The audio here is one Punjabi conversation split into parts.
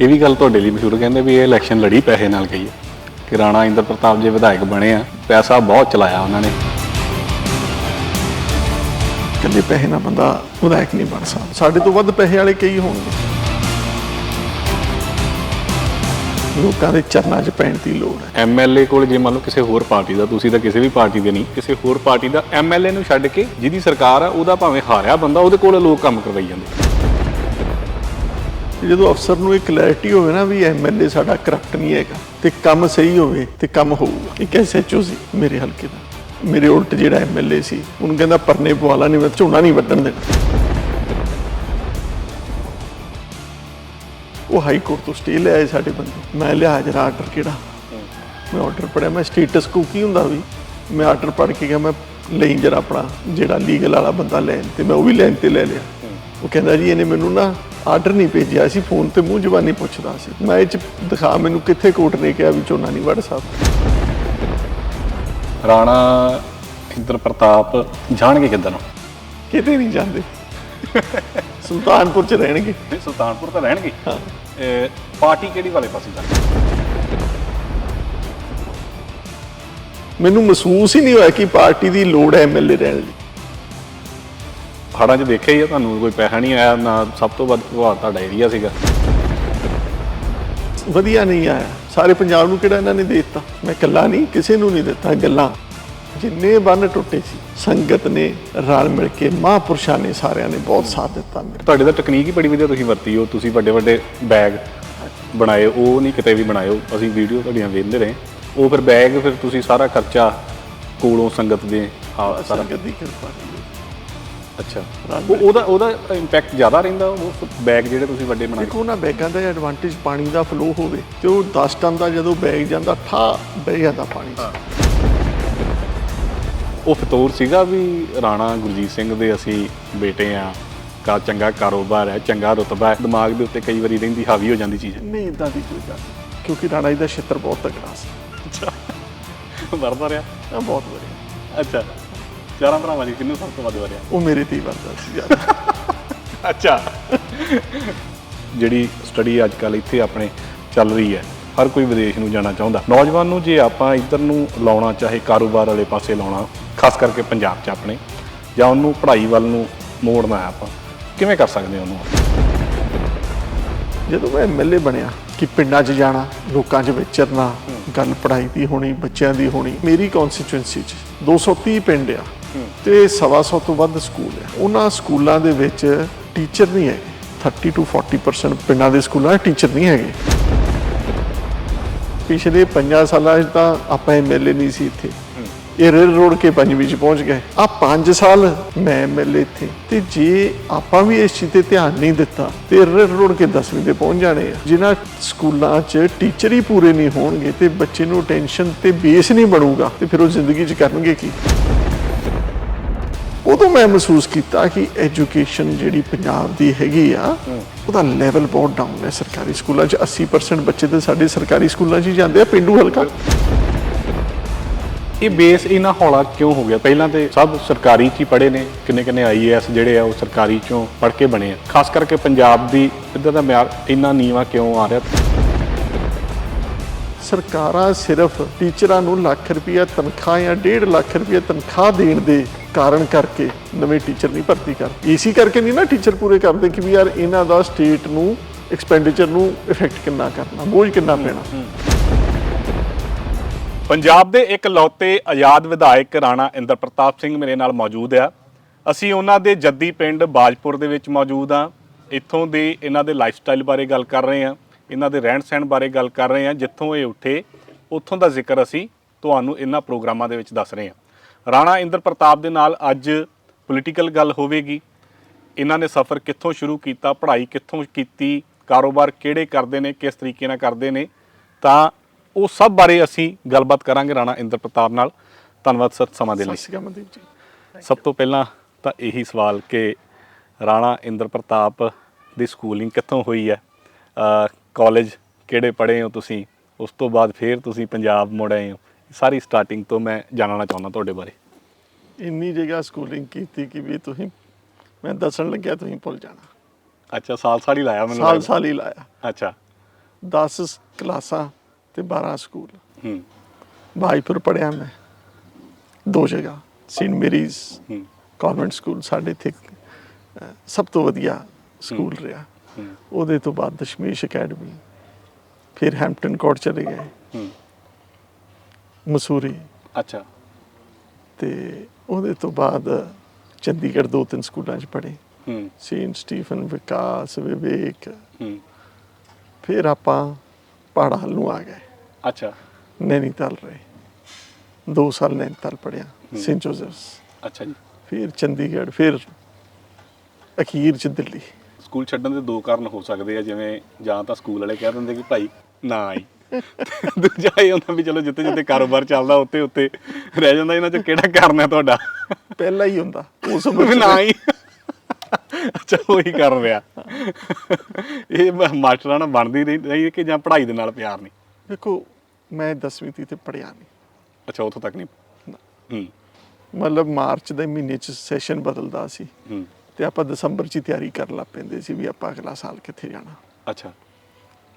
ਇਹ ਵੀ ਗੱਲ ਤੁਹਾਡੇ ਲਈ ਮਸ਼ਹੂਰ ਕਹਿੰਦੇ ਵੀ ਇਹ ਇਲੈਕਸ਼ਨ ਲੜੀ ਪੈਸੇ ਨਾਲ ਗਈ ਹੈ ਕਿ ਰਾਣਾ ਇੰਦਰ ਪ੍ਰਤਾਪ ਜੇ ਵਿਧਾਇਕ ਬਣੇ ਆ ਪੈਸਾ ਬਹੁਤ ਚਲਾਇਆ ਉਹਨਾਂ ਨੇ। ਇਕੱਲੇ ਪੈਸੇ ਨਾਲ ਬੰਦਾ ਵਿਧਾਇਕ ਨਹੀਂ ਬਣ ਸਕਦਾ। ਸਾਡੇ ਤੋਂ ਵੱਧ ਪੈਸੇ ਵਾਲੇ ਕਈ ਹੋਣਗੇ। ਲੋਕਾਂ ਦੇ ਚਰਨਾਂ 'ਚ ਪੈਣ ਦੀ ਲੋੜ ਹੈ। ਐਮਐਲਏ ਕੋਲ ਜੇ ਮੰਨ ਲਓ ਕਿਸੇ ਹੋਰ ਪਾਰਟੀ ਦਾ ਤੁਸੀਂ ਤਾਂ ਕਿਸੇ ਵੀ ਪਾਰਟੀ ਦੇ ਨਹੀਂ ਕਿਸੇ ਹੋਰ ਪਾਰਟੀ ਦਾ ਐਮਐਲਏ ਨੂੰ ਛੱਡ ਕੇ ਜਿਹਦੀ ਸਰਕਾਰ ਆ ਉਹਦਾ ਭਾਵੇਂ ਹਾਰਿਆ ਬੰਦਾ ਉਹਦੇ ਕੋਲ ਲੋਕ ਕੰਮ ਕਰਵਾਈ ਜਾਂਦੇ। ਤੇ ਜਦੋਂ ਅਫਸਰ ਨੂੰ ਇਹ ਕਲੈਰਿਟੀ ਹੋਵੇ ਨਾ ਵੀ ਐਮਐਲਏ ਸਾਡਾ ਕਰਪਟ ਨਹੀਂ ਹੈਗਾ ਤੇ ਕੰਮ ਸਹੀ ਹੋਵੇ ਤੇ ਕੰਮ ਹੋਊਗਾ। ਇੱਕ ਐਸਐਚਓ ਸੀ ਮੇਰੇ ਹਲਕੇ ਦਾ। ਮੇਰੇ ਉਲਟ ਜਿਹੜਾ ਐਮਐਲਏ ਸੀ, ਉਹਨੂੰ ਕਹਿੰਦਾ ਪਰਨੇ ਪਵਾਲਾ ਨਹੀਂ, ਮੈਂ ਝੋਨਾ ਨਹੀਂ ਵੱਢਣ ਦੇਣਾ। ਉਹ ਹਾਈ ਕੋਰਟ ਤੋਂ ਸਟੇ ਲੈ ਆਏ ਸਾਡੇ ਬੰਦੇ। ਮੈਂ ਲਿਆ ਜਰਾ ਆਰਡਰ ਕਿਹੜਾ? ਮੈਂ ਆਰਡਰ ਪੜਿਆ, ਮੈਂ ਸਟੇਟਸ ਕੋ ਕੀ ਹੁੰਦਾ ਵੀ? ਮੈਂ ਆਰਡਰ ਪੜ ਕੇ ਗਿਆ, ਮੈਂ ਲਈ ਜਰਾ ਆਪਣਾ ਜਿਹੜਾ ਲੀਗਲ ਵਾਲਾ ਬੰਦਾ ਲੈਣ ਤੇ ਮੈਂ ਉਹ ਵੀ ਲੈਣ ਤੇ ਲੈ ਲਿਆ। ਉਹ ਕਹਿੰਦਾ ਜੀ, ਇਹਨੇ ਮੈਨੂੰ ਨਾ ਆਰਡਰ ਨਹੀਂ ਭੇਜਿਆ ਸੀ ਫੋਨ ਤੇ ਮੂੰਹ ਜ਼ਬਾਨੀ ਪੁੱਛਦਾ ਸੀ। ਮੈਂ ਇਹ ਚ ਦਿਖਾ ਮੈਨੂੰ ਕਿੱਥੇ ਕੋਰਟ ਨੇ ਕਿਹਾ ਵੀ ਝੋਨਾ ਨਹੀਂ ਵੜ ਸਕਦਾ। ਰਾਣਾ ਇੰਦਰ ਪ੍ਰਤਾਪ ਜਾਣਗੇ ਕਿੱਦਾਂ ਕਿਤੇ ਨਹੀਂ ਜਾਂਦੇ। ਸੁਲਤਾਨਪੁਰ ਚ ਰਹਿਣਗੇ। ਸੁਲਤਾਨਪੁਰ ਤਾਂ ਰਹਿਣਗੇ। ਹਾਂ। ਪਾਰਟੀ ਕਿਹੜੀ ਵਾਲੇ ਪਾਸੇ ਜਾਣਗੇ ਮੈਨੂੰ ਮਹਿਸੂਸ ਹੀ ਨਹੀਂ ਹੋਇਆ ਕਿ ਪਾਰਟੀ ਦੀ ਲੋੜ ਹੈ ਐਮਐਲਏ ਰਹਿਣ ਲਈ ਹੜਾਂ 'ਚ ਦੇਖਿਆ ਹੀ ਆ ਤੁਹਾਨੂੰ ਕੋਈ ਪੈਸਾ ਨਹੀਂ ਆਇਆ ਨਾ ਸਭ ਤੋਂ ਵੱਧ ਪ੍ਰਭਾਵ ਤੁਹਾਡਾ ਏਰੀਆ ਸੀਗਾ। ਵਧੀਆ ਨਹੀਂ ਆਇਆ। ਸਾਰੇ ਪੰਜਾਬ ਨੂੰ ਕਿਹੜਾ ਇਹਨਾਂ ਨੇ ਦੇ ਦਿੱਤਾ? ਮੈਂ ਇਕੱਲਾ ਨਹੀਂ ਕਿਸੇ ਨੂੰ ਨਹੀਂ ਦਿੱਤਾ ਗੱਲਾਂ। ਜਿੰਨੇ ਬੰਨ ਟੁੱਟੇ ਸੀ ਸੰਗਤ ਨੇ ਰਲ ਮਿਲ ਕੇ ਮਹਾਂਪੁਰਸ਼ਾਂ ਨੇ ਸਾਰਿਆਂ ਨੇ ਬਹੁਤ ਸਾਥ ਦਿੱਤਾ ਮੇਰੇ ਤੁਹਾਡੇ ਦਾ ਟੈਕਨੀਕ ਹੀ ਬੜੀ ਵਧੀਆ ਤੁਸੀਂ ਵਰਤੀ ਹੋ ਤੁਸੀਂ ਵੱਡੇ ਵੱਡੇ ਬੈਗ ਬਣਾਏ ਉਹ ਨਹੀਂ ਕਿਤੇ ਵੀ ਬਣਾਇਓ ਅਸੀਂ ਵੀਡੀਓ ਤੁਹਾਡੀਆਂ ਵੇਖਦੇ ਰਹੇ। ਉਹ ਫਿਰ ਬੈਗ ਫਿਰ ਤੁਸੀਂ ਸਾਰਾ ਖਰਚਾ ਕੋਲੋਂ ਸੰਗਤ ਦੇ ਆ ਸਾਰਾ ਸੰਗਤ ਦੀ ਕਿਰਪਾ। ਅੱਛਾ। ਉਹ ਉਹਦਾ ਉਹਦਾ ਇੰਪੈਕਟ ਜ਼ਿਆਦਾ ਰਹਿੰਦਾ ਉਹ ਬੈਗ ਜਿਹੜੇ ਤੁਸੀਂ ਵੱਡੇ ਬਣਾਏ। ਦੇਖੋ ਨਾ ਬੈਗਾਂ ਦਾ ਐਡਵਾਂਟੇਜ ਪਾਣੀ ਦਾ ਫਲੋ ਹੋਵੇ ਤੇ ਉਹ 10 ਟਨ ਦਾ ਜਦੋਂ ਬੈਗ ਜਾਂਦਾ ਠਾ ਬਹਿ ਜਾਂਦਾ ਪਾਣੀ ਉਹ ਫਤੂਰ ਸੀਗਾ ਵੀ ਰਾਣਾ ਗੁਰਜੀਤ ਸਿੰਘ ਦੇ ਅਸੀਂ ਬੇਟੇ ਆ ਕਾ ਚੰਗਾ ਕਾਰੋਬਾਰ ਹੈ ਚੰਗਾ ਰੁਤਬਾ ਹੈ। ਦਿਮਾਗ ਦੇ ਉੱਤੇ ਕਈ ਵਾਰੀ ਰਹਿੰਦੀ ਹਾਵੀ ਹੋ ਜਾਂਦੀ ਚੀਜ਼। ਨਹੀਂ ਇਦਾਂ ਦੀ ਕੋਈ ਗੱਲ। ਕਿਉਂਕਿ ਰਾਣਾ ਜੀ ਦਾ ਛਿੱਤਰ ਬਹੁਤ ਤਕੜਾ ਸੀ। ਅੱਛਾ। ਵਰਦਾ ਰਿਹਾ? ਬਹੁਤ ਵਧੀਆ। ਅੱਛਾ। ਚਾਰਾਂ ਭਰਾਵਾਂ ਦੀ ਕਿੰਨੂੰ ਸਭ ਤੋਂ ਵੱਧ ਵਰਿਆ ਉਹ ਮੇਰੇ ਤੇ ਹੀ ਵਰਦਾ ਸੀ ਜ਼ਿਆਦਾ ਅੱਛਾ। ਜਿਹੜੀ ਸਟੱਡੀ ਅੱਜ ਕੱਲ ਇੱਥੇ ਆਪਣੇ ਚੱਲ ਰਹੀ ਹੈ ਹਰ ਕੋਈ ਵਿਦੇਸ਼ ਨੂੰ ਜਾਣਾ ਚਾਹੁੰਦਾ। ਨੌਜਵਾਨ ਨੂੰ ਜੇ ਆਪਾਂ ਇੱਧਰ ਨੂੰ ਲਾਉਣਾ ਚਾਹੇ ਕਾਰੋਬਾਰ ਵਾਲੇ ਪਾਸੇ ਲਾਉਣਾ ਖਾਸ ਕਰਕੇ ਪੰਜਾਬ 'ਚ ਆਪਣੇ ਜਾਂ ਉਹਨੂੰ ਪੜ੍ਹਾਈ ਵੱਲ ਨੂੰ ਮੋੜਨਾ ਹੈ ਆਪਾਂ ਕਿਵੇਂ ਕਰ ਸਕਦੇ ਹਾਂ ਉਹਨੂੰ? ਜਦੋਂ ਮੈਂ ਐਮਐਲਏ ਬਣਿਆ ਕਿ ਪਿੰਡਾਂ 'ਚ ਜਾਣਾ ਲੋਕਾਂ 'ਚ ਵਿਚਰਨਾ ਗੱਲ ਪੜ੍ਹਾਈ ਦੀ ਹੋਣੀ ਬੱਚਿਆਂ ਦੀ ਹੋਣੀ ਮੇਰੀ ਕਨਸਟੀਚੁਐਂਸੀ 'ਚ 230 ਪਿੰਡ ਆ। ਤੇ ਸਵਾ ਸੌ ਤੋਂ ਵੱਧ ਸਕੂਲ ਹੈ। ਉਹਨਾਂ ਸਕੂਲਾਂ ਦੇ ਵਿੱਚ ਟੀਚਰ ਨਹੀਂ ਹੈਗੇ। 30 ਤੋਂ 40% ਪਿੰਡਾਂ ਦੇ ਸਕੂਲਾਂ 'ਚ ਟੀਚਰ ਨਹੀਂ ਹੈਗੇ। ਪਿਛਲੇ 5 ਸਾਲਾਂ 'ਚ ਤਾਂ ਆਪਾਂ ਐਮਐਲਏ ਨਹੀਂ ਸੀ ਇੱਥੇ। ਇਹ ਰੇਲ ਰੋਡ ਕੇ ਪੰਜਵੀਂ ਚ ਪਹੁੰਚ ਗਏ। ਆ 5 ਸਾਲ ਮੈਂ ਐਮਐਲਏ ਇੱਥੇ। ਤੇ ਜੇ ਆਪਾਂ ਵੀ ਇਸ ਚੀਜ਼ ਤੇ ਧਿਆਨ ਨਹੀਂ ਦਿੱਤਾ, ਤੇ ਰੇਲ ਰੋਡ ਕੇ 10ਵੀਂ ਤੇ ਪਹੁੰਚ ਜਾਣੇ ਆ। ਜਿਨ੍ਹਾਂ ਸਕੂਲਾਂ 'ਚ ਟੀਚਰ ਹੀ ਪੂਰੇ ਨਹੀਂ ਹੋਣਗੇ, ਤੇ ਬੱਚੇ ਨੂੰ ਟੈਨਸ਼ਨ ਤੇ ਬੇਸ ਨਹੀਂ ਬਣੂਗਾ, ਤੇ ਫਿਰ ਉਹ ਜ਼ਿੰਦਗੀ 'ਚ ਕਰਨਗੇ ਕੀ? ਉਦੋਂ ਮੈਂ ਮਹਿਸੂਸ ਕੀਤਾ ਕਿ ਐਜੂਕੇਸ਼ਨ ਜਿਹੜੀ ਪੰਜਾਬ ਦੀ ਹੈਗੀ ਆ, ਉਹਦਾ ਲੈਵਲ ਬਹੁਤ ਡਾਊਨ ਹੈ ਸਰਕਾਰੀ ਸਕੂਲਾਂ 'ਚ। 80% ਬੱਚੇ ਤੇ ਸਾਡੇ ਸਰਕਾਰੀ ਸਕੂਲਾਂ 'ਚ ਹੀ ਜਾਂਦੇ ਆ, ਪਿੰਡੂ ਹਲਕਾ। ਇਹ ਬੇਸ ਇੰਨਾ ਹੌਲਾ ਕਿਉਂ ਹੋ ਗਿਆ? ਪਹਿਲਾਂ ਤੇ ਸਭ ਸਰਕਾਰੀ ਚ ਹੀ ਪੜ੍ਹੇ ਨੇ ਕਿੰਨੇ ਕਿੰਨੇ ਆਈਏਐਸ ਜਿਹੜੇ ਆ, ਉਹ ਸਰਕਾਰੀ ਚੋਂ ਪੜ੍ਹ ਕੇ ਬਣੇ ਆ। ਖਾਸ ਕਰਕੇ ਪੰਜਾਬ ਦੀ ਇੱਧਰ ਦਾ ਮਿਆਰ ਇੰਨਾ ਨੀਵਾ ਕਿਉਂ ਆ ਰਿਹਾ? ਸਰਕਾਰਾਂ ਸਿਰਫ ਟੀਚਰਾਂ ਨੂੰ ਲੱਖ ਰੁਪਇਆ ਤਨਖਾਹ ਜਾਂ 1.5 ਲੱਖ ਰੁਪਇਆ ਤਨਖਾਹ ਦੇਣ ਦੇ ਕਾਰਨ ਕਰਕੇ ਨਵੇਂ ਟੀਚਰ ਨਹੀਂ ਭਰਤੀ ਕਰ ਏਸੀ ਕਰਕੇ ਨਹੀਂ ਨਾ ਟੀਚਰ ਪੂਰੇ ਕਰਦੇ ਕਿ ਵੀ ਯਾਰ ਇਹਨਾਂ ਦਾ ਸਟੇਟ ਨੂੰ ਐਕਸਪੈਂਡੀਚਰ ਨੂੰ ਇਫੈਕਟ ਕਿੰਨਾ ਕਰਨਾ, ਬੋਝ ਕਿੰਨਾ ਪੈਣਾ। ਪੰਜਾਬ ਦੇ ਇੱਕ ਲੌਤੇ ਆਜ਼ਾਦ ਵਿਧਾਇਕ ਰਾਣਾ ਇੰਦਰ ਪ੍ਰਤਾਪ ਸਿੰਘ ਮੇਰੇ ਨਾਲ ਮੌਜੂਦ ਆ। ਅਸੀਂ ਉਹਨਾਂ ਦੇ ਜੱਦੀ ਪਿੰਡ ਬਾਜਪੁਰ ਦੇ ਵਿੱਚ ਮੌਜੂਦ ਆ। ਇੱਥੋਂ ਦੇ ਇਹਨਾਂ ਦੇ ਲਾਈਫ ਸਟਾਈਲ ਬਾਰੇ ਗੱਲ ਕਰ ਰਹੇ ਆ। ਇਹਨਾਂ ਦੇ ਰਹਿਣ ਸਹਿਣ ਬਾਰੇ ਗੱਲ ਕਰ ਰਹੇ ਆ ਜਿੱਥੋਂ ਇਹ ਉੱਠੇ ਉੱਥੋਂ ਦਾ ਜ਼ਿਕਰ ਅਸੀਂ ਤੁਹਾਨੂੰ ਇਹਨਾਂ ਪ੍ਰੋਗਰਾਮਾਂ ਦੇ ਵਿੱਚ ਦੱਸ ਰਹੇ ਆ ਰਾਣਾ ਇੰਦਰ ਪ੍ਰਤਾਪ ਦੇ ਨਾਲ ਅੱਜ ਪੋਲੀਟੀਕਲ ਗੱਲ ਹੋਵੇਗੀ। ਇਹਨਾਂ ਨੇ ਸਫ਼ਰ ਕਿੱਥੋਂ ਸ਼ੁਰੂ ਕੀਤਾ ਪੜ੍ਹਾਈ ਕਿੱਥੋਂ ਕੀਤੀ ਕਾਰੋਬਾਰ ਕਿਹੜੇ ਕਰਦੇ ਨੇ ਕਿਸ ਤਰੀਕੇ ਨਾਲ ਕਰਦੇ ਨੇ ਤਾਂ ਉਹ ਸਭ ਬਾਰੇ ਅਸੀਂ ਗੱਲਬਾਤ ਕਰਾਂਗੇ ਰਾਣਾ ਇੰਦਰ ਪ੍ਰਤਾਪ ਨਾਲ। ਧੰਨਵਾਦ ਸਰ ਸਮਾਂ ਦੇ ਸਤਿ ਲਈ ਸ਼੍ਰੀ ਅਕਾਲ ਮਨਦੀਪ ਜੀ। ਸਭ ਤੋਂ ਪਹਿਲਾਂ ਤਾਂ ਇਹੀ ਸਵਾਲ ਕਿ ਰਾਣਾ ਇੰਦਰ ਪ੍ਰਤਾਪ ਦੀ ਸਕੂਲਿੰਗ ਕਿੱਥੋਂ ਹੋਈ ਹੈ? ਕਾਲਜ ਕਿਹੜੇ ਪੜ੍ਹੇ ਹੋ ਤੁਸੀਂ ਉਸ ਤੋਂ ਬਾਅਦ ਫਿਰ ਤੁਸੀਂ ਪੰਜਾਬ ਮੁੜ ਆਏ ਹੋ। ਸਾਰੀ ਸਟਾਰਟਿੰਗ ਤੋਂ ਮੈਂ ਜਾਣਨਾ ਚਾਹੁੰਦਾ ਤੁਹਾਡੇ ਬਾਰੇ। ਇੰਨੀ ਜਗ੍ਹਾ ਸਕੂਲਿੰਗ ਕੀਤੀ ਕਿ ਵੀ ਤੁਸੀਂ ਮੈਂ ਦੱਸਣ ਲੱਗਿਆ ਤੁਸੀਂ ਭੁੱਲ ਜਾਣਾ। ਅੱਛਾ ਸਾਲ ਸਾਲ ਹੀ ਲਾਇਆ ਮੈਨੂੰ ਸਾਲ। ਸਾਲ ਹੀ ਲਾਇਆ। ਅੱਛਾ। 10 ਕਲਾਸਾਂ ਤੇ 12 ਸਕੂਲ। ਹੂੰ। ਭਾਈਪੁਰ ਪੜਿਆ ਮੈਂ। ਦੋ ਜਗ੍ਹਾ ਸੇਂਟ ਮੇਰੀਜ਼ ਹੂੰ। ਕਨਵੈਂਟ ਸਕੂਲ ਸਾਡੇ ਇੱਥੇ ਸਭ ਤੋਂ ਵਧੀਆ ਸਕੂਲ ਰਿਹਾ। ਉਹਦੇ ਤੋਂ ਬਾਅਦ ਦਸ਼ਮੇਸ਼ ਅਕੈਡਮੀ ਫਿਰ ਹੈਂਪਟਨ ਕੋਰਟ ਚਲੇ ਗਏ। ਮਸੂਰੀ। ਅੱਛਾ। ਤੇ ਉਹਦੇ ਤੋਂ ਬਾਅਦ ਚੰਡੀਗੜ੍ਹ ਦੋ ਤਿੰਨ ਸਕੂਲਾਂ 'ਚ ਪੜ੍ਹੇ। ਹੂੰ। Saint Stephen Vikas Vivek. ਹੂੰ। ਫਿਰ ਆਪਾਂ ਪਹਾੜਾਂ ਨੂੰ ਆ ਗਏ। ਅੱਛਾ। ਨੈਨੀਤਾਲ ਰਹੇ। ਦੋ ਸਾਲ ਨੈਨੀਤਾਲ ਪੜਿਆ ਸੇਂਟ ਜੋਸਫਸ। ਅੱਛਾ ਜੀ। ਫਿਰ ਚੰਡੀਗੜ੍ਹ ਫਿਰ ਅਖੀਰ ਚ ਦਿੱਲੀ। ਸਕੂਲ ਛੱਡਣ ਦੇ ਦੋ ਕਾਰਨ ਹੋ ਸਕਦੇ ਆ ਜਿਵੇਂ ਜਾਂ ਤਾਂ ਸਕੂਲ ਵਾਲੇ ਕਹਿ ਦਿੰਦੇ ਕਿ ਭਾਈ ਨਾ ਆਈ। ਦੂਜਾ ਇਹ ਹੁੰਦਾ ਵੀ ਚਲੋ ਜਿੱਥੇ ਜਿੱਥੇ ਕਾਰੋਬਾਰ ਚੱਲਦਾ ਉੱਤੇ ਉੱਤੇ ਰਹਿ ਜਾਂਦਾ ਇਹਨਾਂ ਚ ਕਿਹੜਾ ਕਾਰਨ ਹੈ ਤੁਹਾਡਾ? ਪਹਿਲਾ ਹੀ ਹੁੰਦਾ ਉਸ ਚ ਨਾ ਹੀ ਅੱਛਾ ਉਹੀ ਕਰ ਰਿਹਾ। ਇਹ ਮਾਸਟਰਾਂ ਨਾਲ ਬਣਦੀ ਨਹੀਂ ਨਹੀਂ ਕਿ ਜਾਂ ਪੜ੍ਹਾਈ ਦੇ ਨਾਲ ਪਿਆਰ ਨਹੀਂ? ਦੇਖੋ ਮੈਂ 10ਵੀਂ ਤੀ ਤੇ ਪੜਿਆ ਨਹੀਂ। ਅੱਛਾ ਉੱਥੋਂ ਤੱਕ ਨਹੀਂ? ਹੂੰ। ਮਤਲਬ ਮਾਰਚ ਦੇ ਮਹੀਨੇ ਚ ਸੈਸ਼ਨ ਬਦਲਦਾ ਸੀ। ਹੂੰ। ਤੇ ਆਪਾਂ ਦਸੰਬਰ ਚ ਹੀ ਤਿਆਰੀ ਕਰਨ ਲੱਗ ਪੈਂਦੇ ਸੀ ਵੀ ਆਪਾਂ ਅਗਲਾ ਸਾਲ ਕਿੱਥੇ ਜਾਣਾ। ਅੱਛਾ।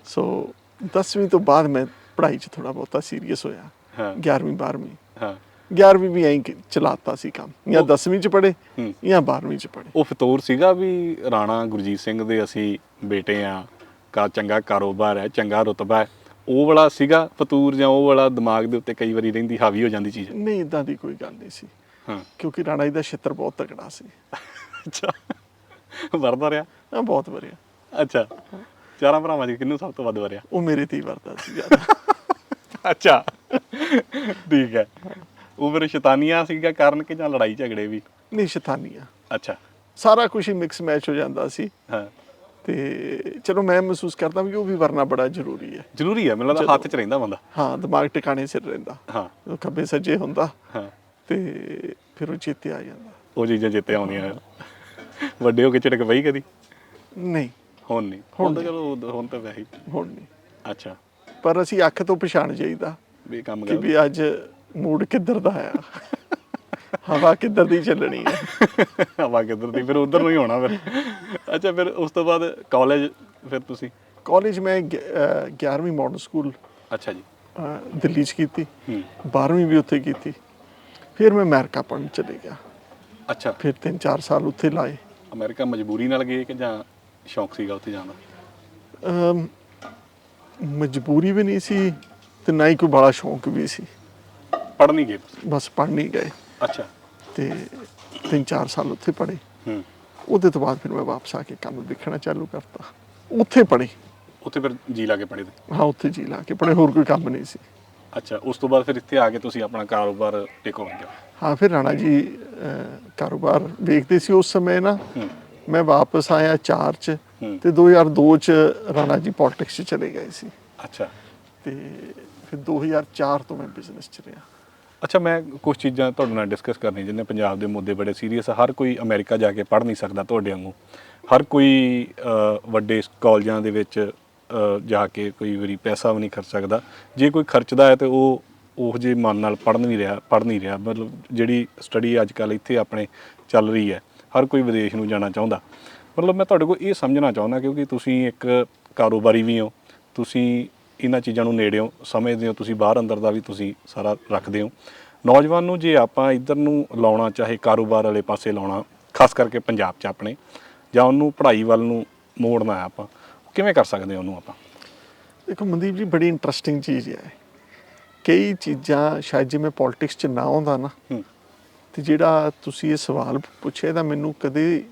ਸੋ 10ਵੀਂ ਤੋਂ ਬਾਅਦ ਮੈਂ ਪੜ੍ਹਾਈ ਚ ਥੋੜਾ ਬਹੁਤਾ ਸੀਰੀਅਸ ਹੋਇਆ। ਹਾਂ। 11ਵੀਂ 12ਵੀਂ ਹਾਂ। 11ਵੀਂ ਵੀ ਐਂ ਚਲਾਤਾ ਸੀ ਕੰਮ। ਜਾਂ ਉਹ- 10ਵੀਂ ਚ ਪੜ੍ਹੇ। ਜਾਂ 12ਵੀਂ ਚ ਪੜ੍ਹੇ। ਉਹ ਫਤੂਰ ਸੀਗਾ ਵੀ ਰਾਣਾ ਗੁਰਜੀਤ ਸਿੰਘ ਦੇ ਅਸੀਂ ਬੇਟੇ ਆ। ਕਾ ਚੰਗਾ ਕਾਰੋਬਾਰ ਹੈ ਚੰਗਾ ਰੁਤਬਾ ਹੈ। ਉਹ ਵਾਲਾ ਸੀਗਾ ਫਤੂਰ ਜਾਂ ਉਹ ਵਾਲਾ ਦਿਮਾਗ ਦੇ ਉੱਤੇ ਕਈ ਵਾਰੀ ਰਹਿੰਦੀ ਹਾਵੀ ਹੋ ਜਾਂਦੀ ਚੀਜ਼। ਨਹੀਂ ਇਦਾਂ ਦੀ ਕੋਈ ਗੱਲ ਨਹੀਂ ਸੀ। ਹਾਂ। ਕਿਉਂਕਿ ਰਾਣਾ ਜੀ ਦਾ ਛਿੱਤਰ ਬਹੁਤ ਤਕੜਾ ਸੀ। ਅੱਛਾ। ਵਰਦਾ ਰਿਹਾ? ਹਾਂ ਬਹੁਤ ਵਧੀਆ। ਅੱਛਾ। ਚਾਰਾਂ ਭਰਾਵਾਂ 'ਚ ਕਿਹਨੂੰ ਸਭ ਤੋਂ ਵੱਧ ਵਰਿਆ ਉਹ ਮੇਰੇ ਤੇ ਹੀ ਵਰਦਾ ਸੀ ਜ਼ਿਆਦਾ। ਅੱਛਾ। ਠੀਕ ਹੈ। ਉਹ ਫਿਰ ਸ਼ੈਤਾਨੀਆਂ ਸੀਗਾ ਕਾਰਨ ਕਿ ਜਾਂ ਲੜਾਈ ਝਗੜੇ ਵੀ? ਨਹੀਂ ਸ਼ੈਤਾਨੀਆਂ। ਅੱਛਾ। ਸਾਰਾ ਕੁਝ ਹੀ ਮਿਕਸ ਮੈਚ ਹੋ ਜਾਂਦਾ ਸੀ। ਹਾਂ। ਤੇ ਚਲੋ ਮੈਂ ਮਹਿਸੂਸ ਕਰਦਾ ਵੀ ਉਹ ਵੀ ਵਰਨਾ ਬੜਾ ਜ਼ਰੂਰੀ ਹੈ। ਜ਼ਰੂਰੀ ਹੈ ਮੈਨੂੰ ਲੱਗਦਾ ਹੱਥ 'ਚ ਰਹਿੰਦਾ ਬੰਦਾ। ਹਾਂ ਦਿਮਾਗ ਟਿਕਾਣੇ ਸਿਰ ਰਹਿੰਦਾ। ਹਾਂ। ਉਹ ਖੱਬੇ ਸੱਜੇ ਹੁੰਦਾ। ਹਾਂ। ਤੇ ਫਿਰ ਉਹ ਚੇਤੇ ਆ ਜਾਂਦਾ। ਉਹ ਚੀਜ਼ਾਂ ਜਿੱਤੇ ਆਉਂਦੀਆਂ। ਵੱਡੇ ਹੋ ਕੇ ਝਟਕ ਪਈ ਕਦੀ? ਨਹੀਂ। ਹੁਣ ਨਹੀਂ? ਹੁਣ ਤਾਂ ਚਲੋ ਉਦ- ਹੁਣ ਤਾਂ ਵੈਸੇ ਹੀ। ਹੁਣ ਨਹੀਂ। ਅੱਛਾ। ਪਰ ਅਸੀਂ ਅੱਖ ਤੋਂ ਪਛਾਣ ਜਾਈਦਾ ਵੀ ਕੰਮ ਕਿ ਕਰ। ਵੀ ਅੱਜ ਮੂਡ ਕਿੱਧਰ ਦਾ ਆ ਹਵਾ ਕਿੱਧਰ ਦੀ ਚੱਲਣੀ ਹੈ? ਹਵਾ ਕਿੱਧਰ ਦੀ? ਫਿਰ ਉਧਰ ਨੂੰ ਹੀ ਹੋਣਾ ਫਿਰ। ਅੱਛਾ ਫਿਰ ਉਸ ਤੋਂ ਬਾਅਦ ਕਾਲਜ ਫਿਰ ਤੁਸੀਂ? ਕਾਲਜ ਮੈਂ 11ਵੀਂ ਮਾਡਰਨ ਸਕੂਲ ਅੱਛਾ ਜੀ। ਦਿੱਲੀ 'ਚ ਕੀਤੀ। ਹੂੰ। 12ਵੀਂ ਵੀ ਉੱਥੇ ਕੀਤੀ। ਫਿਰ ਮੈਂ ਅਮਰੀਕਾ ਪੜ੍ਹਨ ਚਲੇ ਗਿਆ। ਅੱਛਾ। ਫਿਰ 3-4 ਸਾਲ ਉੱਥੇ ਲਾਏ। ਅਮਰੀਕਾ ਮਜਬੂਰੀ ਨਾਲ ਗਏ ਕਿ ਜਾਂ ਸ਼ੌਂਕ ਸੀਗਾ ਉੱਥੇ ਜਾਣ ਦਾ? ਮਜਬੂਰੀ ਵੀ ਨਹੀਂ ਸੀ ਤੇ ਨਾ ਹੀ ਕੋਈ ਬੜਾ ਸ਼ੌਂਕ ਵੀ ਸੀ। ਪੜ੍ਹ ਨਹੀਂ ਗਏ? ਬਸ ਪੜ੍ਹਨ ਹੀ ਗਏ। ਅੱਛਾ। ਤੇ 3-4 ਸਾਲ ਉੱਥੇ ਪੜ੍ਹੇ। ਹੂੰ। ਉਹਦੇ ਤੋਂ ਬਾਅਦ ਫਿਰ ਮੈਂ ਵਾਪਸ ਆ ਕੇ ਕੰਮ ਦੇਖਣਾ ਚਾਲੂ ਕਰਤਾ। ਉੱਥੇ ਪੜ੍ਹੇ। ਉੱਥੇ ਫਿਰ ਜੀ ਲਾ ਕੇ ਪੜ੍ਹੇ ਤੇ ਹਾਂ ਉੱਥੇ ਜੀ ਲਾ ਕੇ ਪੜ੍ਹੇ ਹੋਰ ਕੋਈ ਕੰਮ ਨਹੀਂ ਸੀ। ਅੱਛਾ ਉਸ ਤੋਂ ਬਾਅਦ ਫਿਰ ਇੱਥੇ ਆ ਕੇ ਤੁਸੀਂ ਆਪਣਾ ਕਾਰੋਬਾਰ ਟੇਕ ਓਵਰ ਕੀਤਾ। ਹਾਂ ਫਿਰ ਰਾਣਾ ਜੀ ਕਾਰੋਬਾਰ ਵੇਖਦੇ ਸੀ ਉਸ ਸਮੇਂ ਨਾ। ਮੈਂ ਵਾਪਸ ਆਇਆ 4 ਚ। ਤੇ 2002 ਚ ਰਾਣਾ ਜੀ ਪੋਲਿਟਿਕਸ ਚ ਚਲੇ ਗਏ ਸੀ। ਅੱਛਾ। ਤੇ ਫਿਰ 2004 ਤੋਂ ਮੈਂ ਬਿਜ਼ਨਸ ਚ ਰਿਹਾ। ਅੱਛਾ ਮੈਂ ਕੁਝ ਚੀਜ਼ਾਂ ਤੁਹਾਡੇ ਨਾਲ ਡਿਸਕਸ ਕਰਨੀ ਜਿੰਨੇ ਪੰਜਾਬ ਦੇ ਮੁੱਦੇ ਬੜੇ ਸੀਰੀਅਸ ਹਰ ਕੋਈ ਅਮਰੀਕਾ ਜਾ ਕੇ ਪੜ੍ਹ ਨਹੀਂ ਸਕਦਾ ਤੁਹਾਡੇ ਵਾਂਗੂ। ਹਰ ਕੋਈ ਵੱਡੇ ਕਾਲਜਾਂ ਦੇ ਵਿੱਚ ਜਾ ਕੇ ਕੋਈ ਵਾਰੀ ਪੈਸਾ ਵੀ ਨਹੀਂ ਖਰਚ ਸਕਦਾ। ਜੇ ਕੋਈ ਖਰਚਦਾ ਹੈ ਤੇ ਉਹ ਉਹ ਜੇ ਮਨ ਨਾਲ ਪੜ੍ਹ ਨਹੀਂ ਰਿਹਾ, ਪੜ੍ਹ ਨਹੀਂ ਰਿਹਾ। ਮਤਲਬ ਜਿਹੜੀ ਸਟੱਡੀ ਅੱਜ ਕੱਲ ਇੱਥੇ ਆਪਣੇ ਚੱਲ ਰਹੀ ਹੈ, ਹਰ ਕੋਈ ਵਿਦੇਸ਼ ਨੂੰ ਜਾਣਾ ਚਾਹੁੰਦਾ। ਮਤਲਬ ਮੈਂ ਤੁਹਾਡੇ ਕੋਲ ਇਹ ਸਮਝਣਾ ਚਾਹੁੰਦਾ ਕਿਉਂਕਿ ਤੁਸੀਂ ਇੱਕ ਕਾਰੋਬਾਰੀ ਵੀ ਹੋ, ਤੁਸੀਂ ਇਹਨਾਂ ਚੀਜ਼ਾਂ ਨੂੰ ਨੇੜਿਓਂ ਸਮਝਦੇ ਹੋ, ਤੁਸੀਂ ਬਾਹਰ ਅੰਦਰ ਦਾ ਵੀ ਤੁਸੀਂ ਸਾਰਾ ਰੱਖਦੇ ਹੋ। ਨੌਜਵਾਨ ਨੂੰ ਜੇ ਆਪਾਂ ਇੱਧਰ ਨੂੰ ਲਾਉਣਾ, ਚਾਹੇ ਕਾਰੋਬਾਰ ਵਾਲੇ ਪਾਸੇ ਲਾਉਣਾ, ਖਾਸ ਕਰਕੇ ਪੰਜਾਬ 'ਚ ਆਪਣੇ, ਜਾਂ ਉਹਨੂੰ ਪੜ੍ਹਾਈ ਵੱਲ ਨੂੰ ਮੋੜਨਾ ਹੈ ਆਪਾਂ, ਕਿਵੇਂ ਕਰ ਸਕਦੇ ਹਾਂ ਉਹਨੂੰ ਆਪਾਂ? ਦੇਖੋ ਮਨਦੀਪ ਜੀ, ਬੜੀ ਇੰਟਰਸਟਿੰਗ ਚੀਜ਼ ਹੈ। ਕਈ ਚੀਜ਼ਾਂ ਸ਼ਾਇਦ ਜੇ ਮੈਂ ਪੋਲਿਟਿਕਸ ਚ ਨਾ ਆਉਂਦਾ ਨਾ ਤੇ ਜਿਹੜਾ ਤੁਸੀਂ ਇਹ ਸਵਾਲ ਪੁੱਛਿਆ ਤਾਂ ਮੈਨੂੰ ਕਦੇ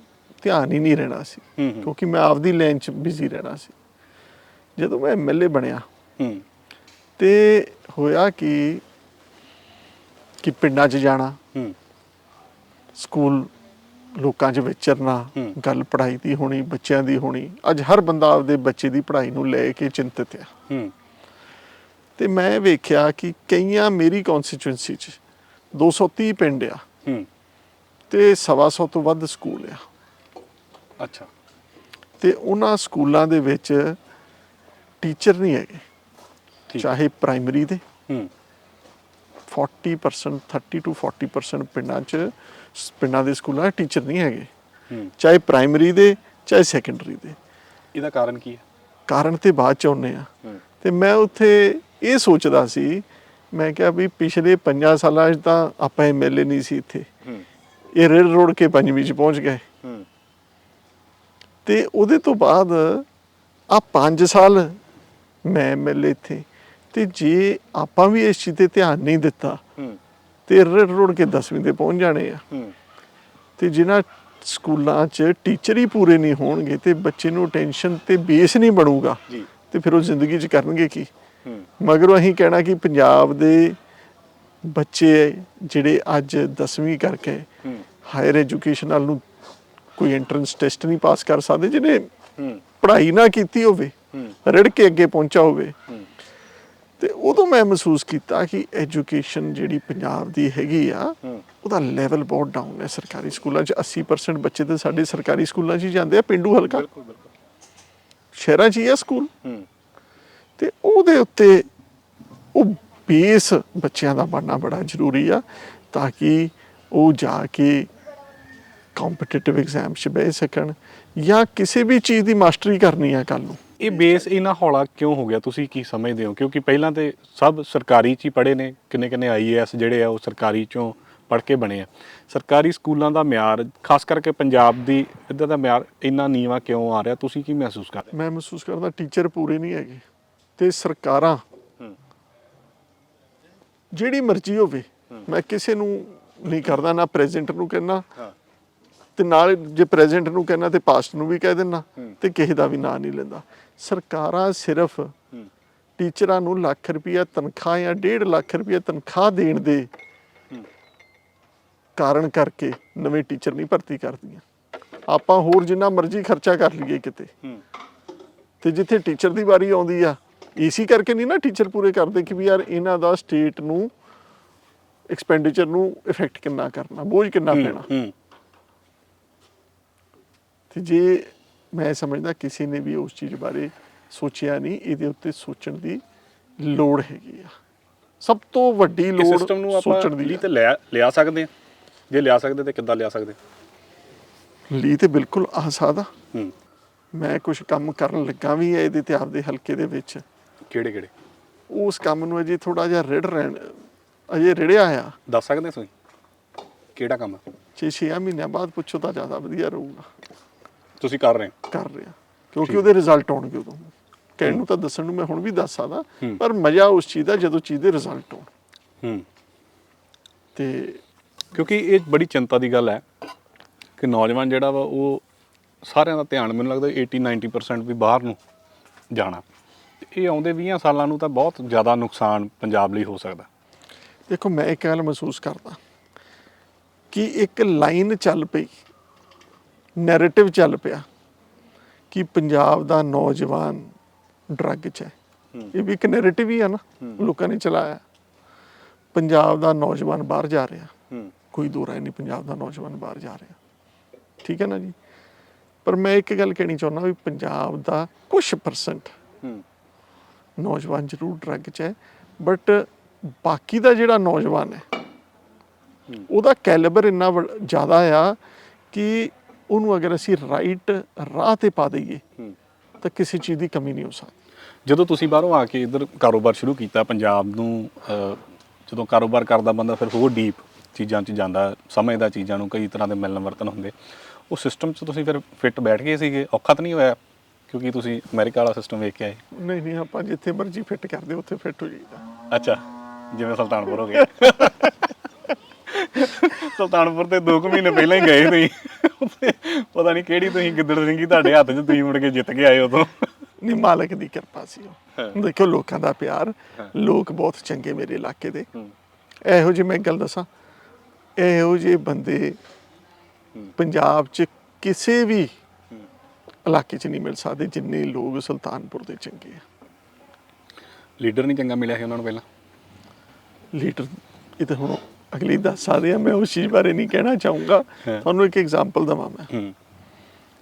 ਧਿਆਨ ਹੀ ਨਹੀਂ ਰਹਿਣਾ ਸੀ। ਕਿਉਂਕਿ ਮੈਂ ਆਪਦੀ ਲਾਈਨ 'ਚ ਬਿਜ਼ੀ ਰਹਿਣਾ ਸੀ। ਜਦੋਂ ਮੈਂ ਐਮਐਲਏ ਬਣਿਆ ਤੇ ਹੋਇਆ ਕਿ ਕਿ ਪਿੰਡਾਂ 'ਚ ਜਾਣਾ ਸਕੂਲ ਲੋਕਾਂ 'ਚ ਵਿਚਰਨਾ। ਗੱਲ ਪੜ੍ਹਾਈ ਦੀ ਹੋਣੀ ਬੱਚਿਆਂ ਦੀ ਹੋਣੀ ਅੱਜ ਹਰ ਬੰਦਾ ਆਪਦੇ ਬੱਚੇ ਦੀ ਪੜ੍ਹਾਈ ਨੂੰ ਲੈ ਕੇ ਚਿੰਤਤ ਆ। ਹੂੰ। ਤੇ ਮੈਂ ਵੇਖਿਆ ਕਿ ਕਈਆਂ ਮੇਰੀ ਕਨਸਟੀਚੁਐਂਸੀ 'ਚ 230 ਪਿੰਡ ਆ। ਹੂੰ। ਤੇ ਸਵਾ ਸੌ ਤੋਂ ਵੱਧ ਸਕੂਲ ਆ। ਅੱਛਾ। ਤੇ ਉਹਨਾਂ ਸਕੂਲਾਂ ਦੇ ਵਿੱਚ ਟੀਚਰ ਨਹੀਂ ਹੈਗੇ। ਚਾਹੇ ਪ੍ਰਾਇਮਰੀ ਦੇ। ਹੂੰ। 40% 30 ਤੋਂ 40% ਪਿੰਡਾਂ 'ਚ ਪਿੰਡਾਂ ਦੇ ਸਕੂਲਾਂ 'ਚ ਟੀਚਰ ਨਹੀਂ ਹੈਗੇ। ਹੂੰ। ਚਾਹੇ ਪ੍ਰਾਇਮਰੀ ਦੇ ਚਾਹੇ ਸੈਕੰਡਰੀ ਦੇ। ਇਹਦਾ ਕਾਰਨ ਕੀ ਹੈ? ਕਾਰਨ ਤੇ ਬਾਅਦ ਚ ਆਉਂਦੇ ਆ। ਤੇ ਮੈਂ ਉੱਥੇ ਇਹ ਸੋਚਦਾ ਸੀ ਮੈਂ ਕਿਹਾ ਵੀ ਪਿਛਲੇ 5 ਸਾਲਾਂ 'ਚ ਤਾਂ ਆਪਾਂ ਐਮਐਲਏ ਨਹੀਂ ਸੀ ਇੱਥੇ। ਹੂੰ। ਇਹ ਰੇਡ ਰੋਡ ਕੇ ਪੰਜਵੀਂ 'ਚ ਪਹੁੰਚ ਗਏ। ਹੂੰ। ਤੇ ਉਹਦੇ ਤੋਂ ਬਾਅਦ ਆ 5 ਸਾਲ ਮੈਂ ਐਮਐਲਏ ਇੱਥੇ। ਤੇ ਜੇ ਆਪਾਂ ਵੀ ਇਸ ਚੀਜ਼ ਤੇ ਧਿਆਨ ਨਹੀਂ ਦਿੱਤਾ ਹੂੰ। ਤੇ ਰੇਡ ਰੋਡ ਕੇ 10ਵੀਂ ਤੇ ਪਹੁੰਚ ਜਾਣੇ ਆ। ਹੂੰ। ਤੇ ਜਿਨ੍ਹਾਂ ਸਕੂਲਾਂ 'ਚ ਟੀਚਰ ਹੀ ਪੂਰੇ ਨਹੀਂ ਹੋਣਗੇ ਤੇ ਬੱਚੇ ਨੂੰ ਟੈਨਸ਼ਨ ਤੇ ਬੇਸ ਨਹੀਂ ਬਣੂਗਾ ਜੀ। ਤੇ ਫਿਰ ਉਹ ਜ਼ਿੰਦਗੀ 'ਚ ਕਰਨਗੇ ਕੀ? ਮਗਰੋਂ ਅਸੀਂ ਕਹਿਣਾ ਕਿ ਪੰਜਾਬ ਦੇ ਬੱਚੇ ਜਿਹੜੇ ਅੱਜ 10ਵੀਂ ਕਰਕੇ ਹਾਇਰ ਐਜੂਕੇਸ਼ਨ ਵੱਲ ਨੂੰ ਕੋਈ ਐਂਟਰੈਂਸ ਟੈਸਟ ਨਹੀਂ ਪਾਸ ਕਰ ਸਕਦੇ ਜਿਹਨੇ ਪੜ੍ਹਾਈ ਨਾ ਕੀਤੀ ਹੋਵੇ ਰੜ ਕੇ ਅੱਗੇ ਪਹੁੰਚਾ ਹੋਵੇ। ਤੇ ਉਦੋਂ ਮੈਂ ਮਹਿਸੂਸ ਕੀਤਾ ਕਿ ਐਜੂਕੇਸ਼ਨ ਜਿਹੜੀ ਪੰਜਾਬ ਦੀ ਹੈਗੀ ਆ ਉਹਦਾ ਲੈਵਲ ਬਹੁਤ ਡਾਊਨ ਹੈ ਸਰਕਾਰੀ ਸਕੂਲਾਂ 'ਚ। 80% ਬੱਚੇ ਤਾਂ ਸਾਡੇ ਸਰਕਾਰੀ ਸਕੂਲਾਂ 'ਚ ਹੀ ਜਾਂਦੇ ਆ ਪਿੰਡੂ ਹਲਕਾ। ਬਿਲਕੁਲ ਬਿਲਕੁਲ। ਸ਼ਹਿਰਾਂ 'ਚ ਹੀ ਆ ਸਕੂਲ। ਤੇ ਉਹਦੇ ਉੱਤੇ ਉਹ ਬੇਸ ਬੱਚਿਆਂ ਦਾ ਬਣਨਾ ਬੜਾ ਜ਼ਰੂਰੀ ਆ ਤਾਂ ਕਿ ਉਹ ਜਾ ਕੇ ਕੰਪੀਟੀਟਿਵ ਐਗਜ਼ਾਮ 'ਚ ਬਹਿ ਸਕਣ ਜਾਂ ਕਿਸੇ ਵੀ ਚੀਜ਼ ਦੀ ਮਾਸਟਰੀ ਕਰਨੀ ਆ ਕੱਲ ਨੂੰ। ਇਹ ਬੇਸ ਇੰਨਾ ਹੌਲਾ ਕਿਉਂ ਹੋ ਗਿਆ? ਤੁਸੀਂ ਕੀ ਸਮਝਦੇ ਹੋ? ਕਿਉਂਕਿ ਪਹਿਲਾਂ ਤੇ ਸਭ ਸਰਕਾਰੀ ਚ ਹੀ ਪੜ੍ਹੇ ਨੇ ਕਿੰਨੇ ਕਿੰਨੇ ਆਈਏਐਸ ਜਿਹੜੇ ਆ ਉਹ ਸਰਕਾਰੀ ਚੋਂ ਪੜ੍ਹ ਕੇ ਬਣੇ ਆ। ਸਰਕਾਰੀ ਸਕੂਲਾਂ ਦਾ ਮਿਆਰ ਖਾਸ ਕਰਕੇ ਪੰਜਾਬ ਦੀ ਇੱਧਰ ਦਾ ਮਿਆਰ ਇੰਨਾ ਨੀਵਾ ਕਿਉਂ ਆ ਰਿਹਾ? ਤੁਸੀਂ ਕੀ ਮਹਿਸੂਸ ਕਰਦੇ ਮੈਂ ਮਹਿਸੂਸ ਕਰਦਾ ਟੀਚਰ ਪੂਰੇ ਨਹੀਂ ਹੈਗੇ। ਤੇ ਸਰਕਾਰਾਂ ਜਿਹੜੀ ਮਰਜ਼ੀ ਹੋਵੇ ਮੈਂ ਕਿਸੇ ਨੂੰ ਨਹੀਂ ਕਰਦਾ ਨਾ ਪ੍ਰੈਜ਼ੀਡੈਂਟ ਨੂੰ ਕਹਿਣਾ ਤੇ ਨਾਲ ਜੇ ਪ੍ਰੈਜ਼ੀਡੈਂਟ ਨੂੰ ਕਹਿਣਾ ਤੇ ਪਾਸਟ ਨੂੰ ਵੀ ਕਹਿ ਦੇਣਾ। ਤੇ ਕਿਸੇ ਦਾ ਵੀ ਨਾਂ ਨਹੀਂ ਲੈਂਦਾ। ਸਰਕਾਰਾਂ ਸਿਰਫ ਟੀਚਰਾਂ ਨੂੰ ਲੱਖ ਰੁਪਈਆ ਤਨਖਾਹ ਜਾਂ 1.5 ਲੱਖ ਰੁਪਈਆ ਤਨਖਾਹ ਦੇਣ ਦੇ। ਕਾਰਨ ਕਰਕੇ ਨਵੇਂ ਟੀਚਰ ਨਹੀਂ ਭਰਤੀ ਕਰਦੀਆਂ। ਆਪਾਂ ਹੋਰ ਜਿੰਨਾ ਮਰਜ਼ੀ ਖਰਚਾ ਕਰ ਲਈਏ ਕਿਤੇ। ਤੇ ਜਿੱਥੇ ਟੀਚਰ ਦੀ ਵਾਰੀ ਆਉਂਦੀ ਆ ਏਸੀ ਕਰਕੇ ਨਹੀਂ ਨਾ ਟੀਚਰ ਪੂਰੇ ਕਰਦੇ ਕਿ ਵੀ ਯਾਰ ਇਹਨਾਂ ਦਾ ਸਟੇਟ ਨੂੰ ਐਕਸਪੈਂਡੀਚਰ ਨੂੰ ਇਫੈਕਟ ਕਿੰਨਾ ਕਰਨਾ ਬੋਝ ਕਿੰਨਾ ਪੈਣਾ। ਤੇ ਜੇ ਮੈਂ ਸਮਝਦਾ ਕਿਸੇ ਨੇ ਵੀ ਉਸ ਚੀਜ਼ ਬਾਰੇ ਸੋਚਿਆ ਨਹੀਂ ਇਹਦੇ ਉੱਤੇ ਸੋਚਣ ਦੀ ਲੋੜ ਹੈਗੀ ਆ। ਸਭ ਤੋਂ ਵੱਡੀ ਲੋੜ ਸਿਸਟਮ ਨੂੰ ਆਪਾਂ ਲਈ। ਤੇ ਲਿਆ ਲਿਆ ਸਕਦੇ ਆ। ਜੇ ਲਿਆ ਸਕਦੇ ਤੇ ਕਿੱਦਾਂ ਲਿਆ ਸਕਦੇ? ਲਈ ਤੇ ਬਿਲਕੁਲ ਆ ਸਕਦਾ ਹੂੰ। ਮੈਂ ਕੁਝ ਕੰਮ ਕਰਨ ਲੱਗਾ ਵੀ ਇਹਦੇ ਤੇ ਆਪਦੇ ਹਲਕੇ ਦੇ ਵਿੱਚ। ਕਿਹੜੇ ਕਿਹੜੇ? ਉਸ ਕੰਮ ਨੂੰ ਅਜੇ ਥੋੜਾ ਜਿਹਾ ਰਿੜ ਰਹਿਣ ਅਜੇ ਰਿੜਿਆ ਆ ਦੱਸ ਸਕਦੇ ਤੁਸੀਂ? ਕਿਹੜਾ ਕੰਮ? ਛੇ ਛੇ ਮਹੀਨਿਆਂ ਬਾਅਦ ਪੁੱਛੋ ਤਾਂ ਜ਼ਿਆਦਾ ਵਧੀਆ ਰਹੂਗਾ। ਤੁਸੀਂ ਕਰ ਰਹੇ ਹੋ? ਕਰ ਰਿਹਾ। ਕਿਉਂਕਿ ਉਹਦੇ ਰਿਜ਼ਲਟ ਆਉਣਗੇ ਉਦੋਂ। ਕਹਿਣ ਨੂੰ ਤਾਂ ਦੱਸਣ ਨੂੰ ਮੈਂ ਹੁਣ ਵੀ ਦੱਸ ਸਕਦਾ ਪਰ ਮਜ਼ਾ ਉਸ ਚੀਜ਼ ਦਾ ਜਦੋਂ ਚੀਜ਼ ਦੇ ਰਿਜ਼ਲਟ ਆਉਣ। ਹੂੰ। ਤੇ ਕਿਉਂਕਿ ਇਹ ਬੜੀ ਚਿੰਤਾ ਦੀ ਗੱਲ ਹੈ ਕਿ ਨੌਜਵਾਨ ਜਿਹੜਾ ਵਾ ਉਹ ਸਾਰਿਆਂ ਦਾ ਧਿਆਨ ਮੈਨੂੰ ਲੱਗਦਾ 80 90% ਵੀ ਬਾਹਰ ਨੂੰ ਜਾਣਾ। ਇਹ ਆਉਂਦੇ 20 ਸਾਲਾਂ ਨੂੰ ਤਾਂ ਬਹੁਤ ਜ਼ਿਆਦਾ ਨੁਕਸਾਨ ਪੰਜਾਬ ਲਈ ਹੋ ਸਕਦਾ। ਦੇਖੋ ਮੈਂ ਇੱਕ ਗੱਲ ਮਹਿਸੂਸ ਕਰਦਾ ਕਿ ਇੱਕ ਲਾਈਨ ਚੱਲ ਪਈ ਨੈਰੇਟਿਵ ਚੱਲ ਪਿਆ ਕਿ ਪੰਜਾਬ ਦਾ ਨੌਜਵਾਨ ਡਰੱਗ 'ਚ ਹੈ। ਇਹ ਵੀ ਇੱਕ ਨੈਰੇਟਿਵ ਹੀ ਆ ਨਾ ਲੋਕਾਂ ਨੇ ਚਲਾਇਆ। ਪੰਜਾਬ ਦਾ ਨੌਜਵਾਨ ਬਾਹਰ ਜਾ ਰਿਹਾ। ਹੂੰ। ਕੋਈ ਦੋ ਰਾਏ ਨਹੀਂ ਪੰਜਾਬ ਦਾ ਨੌਜਵਾਨ ਬਾਹਰ ਜਾ ਰਿਹਾ। ਠੀਕ ਹੈ ਨਾ ਜੀ? ਪਰ ਮੈਂ ਇੱਕ ਗੱਲ ਕਹਿਣੀ ਚਾਹੁੰਦਾ ਵੀ ਪੰਜਾਬ ਦਾ ਕੁਝ ਪਰਸੈਂਟ ਹੂੰ। ਨੌਜਵਾਨ ਜ਼ਰੂਰ ਡਰੱਗ 'ਚ ਹੈ ਬਟ ਬਾਕੀ ਦਾ ਜਿਹੜਾ ਨੌਜਵਾਨ ਹੈ ਉਹਦਾ ਕੈਲੀਬਰ ਇੰਨਾ ਜ਼ਿਆਦਾ ਆ ਕਿ ਉਹਨੂੰ ਅਗਰ ਅਸੀਂ ਰਾਈਟ ਰਾਹ ਤੇ ਪਾ ਦਈਏ ਤਾਂ ਕਿਸੇ ਚੀਜ਼ ਦੀ ਕਮੀ ਨਹੀਂ ਹੋ ਸਕਦੀ। ਜਦੋਂ ਤੁਸੀਂ ਬਾਹਰੋਂ ਆ ਕੇ ਇੱਧਰ ਕਾਰੋਬਾਰ ਸ਼ੁਰੂ ਕੀਤਾ ਪੰਜਾਬ ਨੂੰ ਜਦੋਂ ਕਾਰੋਬਾਰ ਕਰਦਾ ਬੰਦਾ ਫਿਰ ਹੋਰ ਡੀਪ ਚੀਜ਼ਾਂ 'ਚ ਜਾਂਦਾ ਸਮਝਦਾ ਚੀਜ਼ਾਂ ਨੂੰ ਕਈ ਤਰ੍ਹਾਂ ਦੇ ਮਿਲਣ ਵਰਤਨ ਹੁੰਦੇ ਉਹ ਸਿਸਟਮ 'ਚ ਤੁਸੀਂ ਫਿਰ ਫਿੱਟ ਬੈਠ ਗਏ ਸੀਗੇ ਔਖਾ ਤਾਂ ਨਹੀਂ ਹੋਇਆ? ਕਿਉਂਕਿ ਤੁਸੀਂ ਅਮਰੀਕਾ ਵਾਲਾ ਸਿਸਟਮ ਵੇਖ ਕੇ ਆਏ। ਨਹੀਂ ਨਹੀਂ ਆਪਾਂ ਜਿੱਥੇ ਮਰਜ਼ੀ ਫਿੱਟ ਕਰਦੇ ਉੱਥੇ ਫਿੱਟ ਹੋ ਜਾਈਦਾ। ਅੱਛਾ ਜਿਵੇਂ ਸੁਲਤਾਨਪੁਰ ਹੋ ਗਏ। ਸੁਲਤਾਨਪੁਰ ਤੇ 2 ਮਹੀਨੇ ਪਹਿਲਾਂ ਹੀ ਗਏ ਤੁਸੀਂ। ਪਤਾ ਨਹੀਂ ਕਿਹੜੀ ਤੁਸੀਂ ਗਿੱਦੜ ਸਿੰਘੀ ਤੁਹਾਡੇ ਹੱਥ 'ਚ ਤੁਸੀਂ ਮੁੜ ਕੇ ਜਿੱਤ ਕੇ ਆਏ ਉਦੋਂ। ਨਹੀਂ ਮਾਲਕ ਦੀ ਕਿਰਪਾ ਸੀ। ਉਹ। ਦੇਖੋ ਲੋਕਾਂ ਦਾ ਪਿਆਰ। ਲੋਕ ਬਹੁਤ ਚੰਗੇ ਮੇਰੇ ਇਲਾਕੇ ਦੇ। ਇਹੋ ਜਿਹੀ ਮੈਂ ਗੱਲ ਦੱਸਾਂ। ਇਹੋ ਜਿਹੇ ਬੰਦੇ ਪੰਜਾਬ 'ਚ ਕਿਸੇ ਵੀ ਇਲਾਕੇ 'ਚ ਨਹੀਂ ਮਿਲ ਸਕਦੇ ਜਿੰਨੇ ਲੋਕ ਸੁਲਤਾਨਪੁਰ ਦੇ ਚੰਗੇ ਆ। ਲੀਡਰ ਨਹੀਂ ਚੰਗਾ ਮਿਲਿਆ ਸੀ ਉਹਨਾਂ ਨੂੰ ਪਹਿਲਾਂ? ਲੀਡਰ ਇਹ ਤਾਂ ਹੁਣ ਅਗਲੀ ਦੱਸ ਸਕਦੇ ਆ ਮੈਂ ਉਸ ਚੀਜ਼ ਬਾਰੇ ਨਹੀਂ ਕਹਿਣਾ ਚਾਹੂੰਗਾ। ਤੁਹਾਨੂੰ ਇੱਕ ਐਗਜ਼ਾਮਪਲ ਦਵਾਂ ਮੈਂ।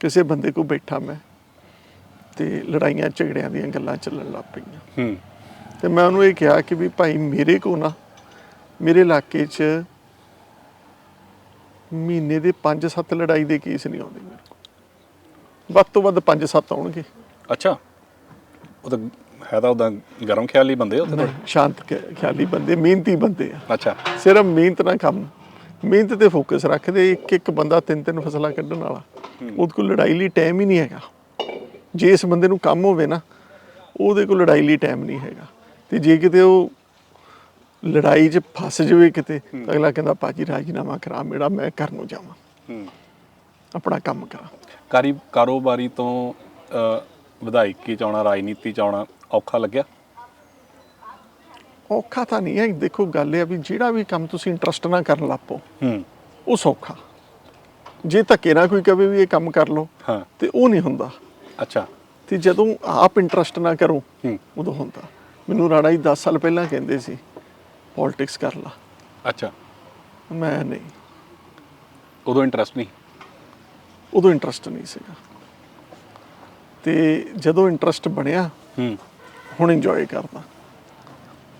ਕਿਸੇ ਬੰਦੇ ਕੋਲ ਬੈਠਾ ਮੈਂ ਤੇ ਲੜਾਈਆਂ ਝਗੜਿਆਂ ਦੀਆਂ ਗੱਲਾਂ ਚੱਲਣ ਲੱਗ ਪਈਆਂ। ਤੇ ਮੈਂ ਉਹਨੂੰ ਇਹ ਕਿਹਾ ਕਿ ਵੀ ਭਾਈ ਮੇਰੇ ਕੋ ਨਾ ਮੇਰੇ ਇਲਾਕੇ 'ਚ ਮਹੀਨੇ ਦੇ 5-7 ਲੜਾਈ ਦੇ ਕੇਸ ਨਹੀਂ ਆਉਂਦੇ ਮੇਰੇ ਵੱਧ ਤੋਂ ਵੱਧ 5-7 ਆਉਣਗੇ। ਅੱਛਾ। ਉਹ ਤਾਂ ਹੈ ਤਾਂ ਉਹਦਾ ਗਰਮ ਖਿਆਲੀ ਬੰਦੇ ਉਹ ਤਾਂ। ਸ਼ਾਂਤ ਖ- ਖਿਆਲੀ ਬੰਦੇ ਮਿਹਨਤੀ ਬੰਦੇ ਆ। ਅੱਛਾ। ਸਿਰਫ ਮਿਹਨਤ ਨਾਲ ਕੰਮ ਮਿਹਨਤ ਤੇ ਫੋਕਸ ਰੱਖਦੇ ਇੱਕ ਇੱਕ ਬੰਦਾ ਤਿੰਨ ਤਿੰਨ ਫਸਲਾਂ ਕੱਢਣ ਵਾਲਾ। ਉਹਦੇ ਕੋਲ ਲੜਾਈ ਲਈ ਟਾਈਮ ਹੀ ਨਹੀਂ ਹੈਗਾ। ਜੇ ਇਸ ਬੰਦੇ ਨੂੰ ਕੰਮ ਹੋਵੇ ਨਾ ਉਹਦੇ ਕੋਲ ਲੜਾਈ ਲਈ ਟਾਈਮ ਨਹੀਂ ਹੈਗਾ। ਤੇ ਜੇ ਕਿਤੇ ਉਹ ਲੜਾਈ 'ਚ ਫਸ ਜਾਵੇ ਕਿਤੇ ਤਾਂ ਅਗਲਾ ਕਹਿੰਦਾ ਪਾਜੀ ਰਾਜੀਨਾਮਾ ਕਰਾ ਮੇਰਾ ਮੈਂ ਘਰ ਨੂੰ ਜਾਵਾਂ। ਹੂੰ। ਆਪਣਾ ਕੰਮ ਕਰਾਂ। ਕਾਰੀ ਕਾਰੋਬਾਰੀ ਤੋਂ ਵਿਧਾਇਕੀ ਚ ਆਉਣਾ ਰਾਜਨੀਤੀ ਚ ਆਉਣਾ ਔਖਾ ਲੱਗਿਆ? ਔਖਾ ਤਾਂ ਨਹੀਂ ਹੈ। ਦੇਖੋ ਗੱਲ ਇਹ ਆ ਵੀ ਜਿਹੜਾ ਵੀ ਕੰਮ ਤੁਸੀਂ ਇੰਟਰਸਟ ਨਾਲ ਕਰਨ ਲੱਪੋ ਹੂੰ। ਉਹ ਸੌਖਾ। ਜੇ ਧੱਕੇ ਨਾਲ ਕੋਈ ਕਵੇ ਵੀ ਇਹ ਕੰਮ ਕਰ ਲਓ ਹਾਂ। ਤੇ ਉਹ ਨਹੀਂ ਹੁੰਦਾ। ਅੱਛਾ। ਤੇ ਜਦੋਂ ਆਪ ਇੰਟਰਸਟ ਨਾ ਕਰੋ ਹੂੰ। ਉਦੋਂ ਹੁੰਦਾ। ਮੈਨੂੰ ਰਾਣਾ ਜੀ 10 ਸਾਲ ਪਹਿਲਾਂ ਕਹਿੰਦੇ ਸੀ ਪੋਲਿਟਿਕਸ ਕਰ ਲਾ। ਅੱਛਾ। ਮੈਂ ਨਹੀਂ। ਉਦੋਂ ਇੰਟਰਸਟ ਨਹੀਂ? ਉਦੋਂ ਇੰਟਰਸਟ ਨਹੀਂ ਸੀਗਾ। ਤੇ ਜਦੋਂ ਇੰਟਰਸਟ ਬਣਿਆ ਹੂੰ। ਹੁਣ ਇੰਜੋਏ ਕਰਦਾ।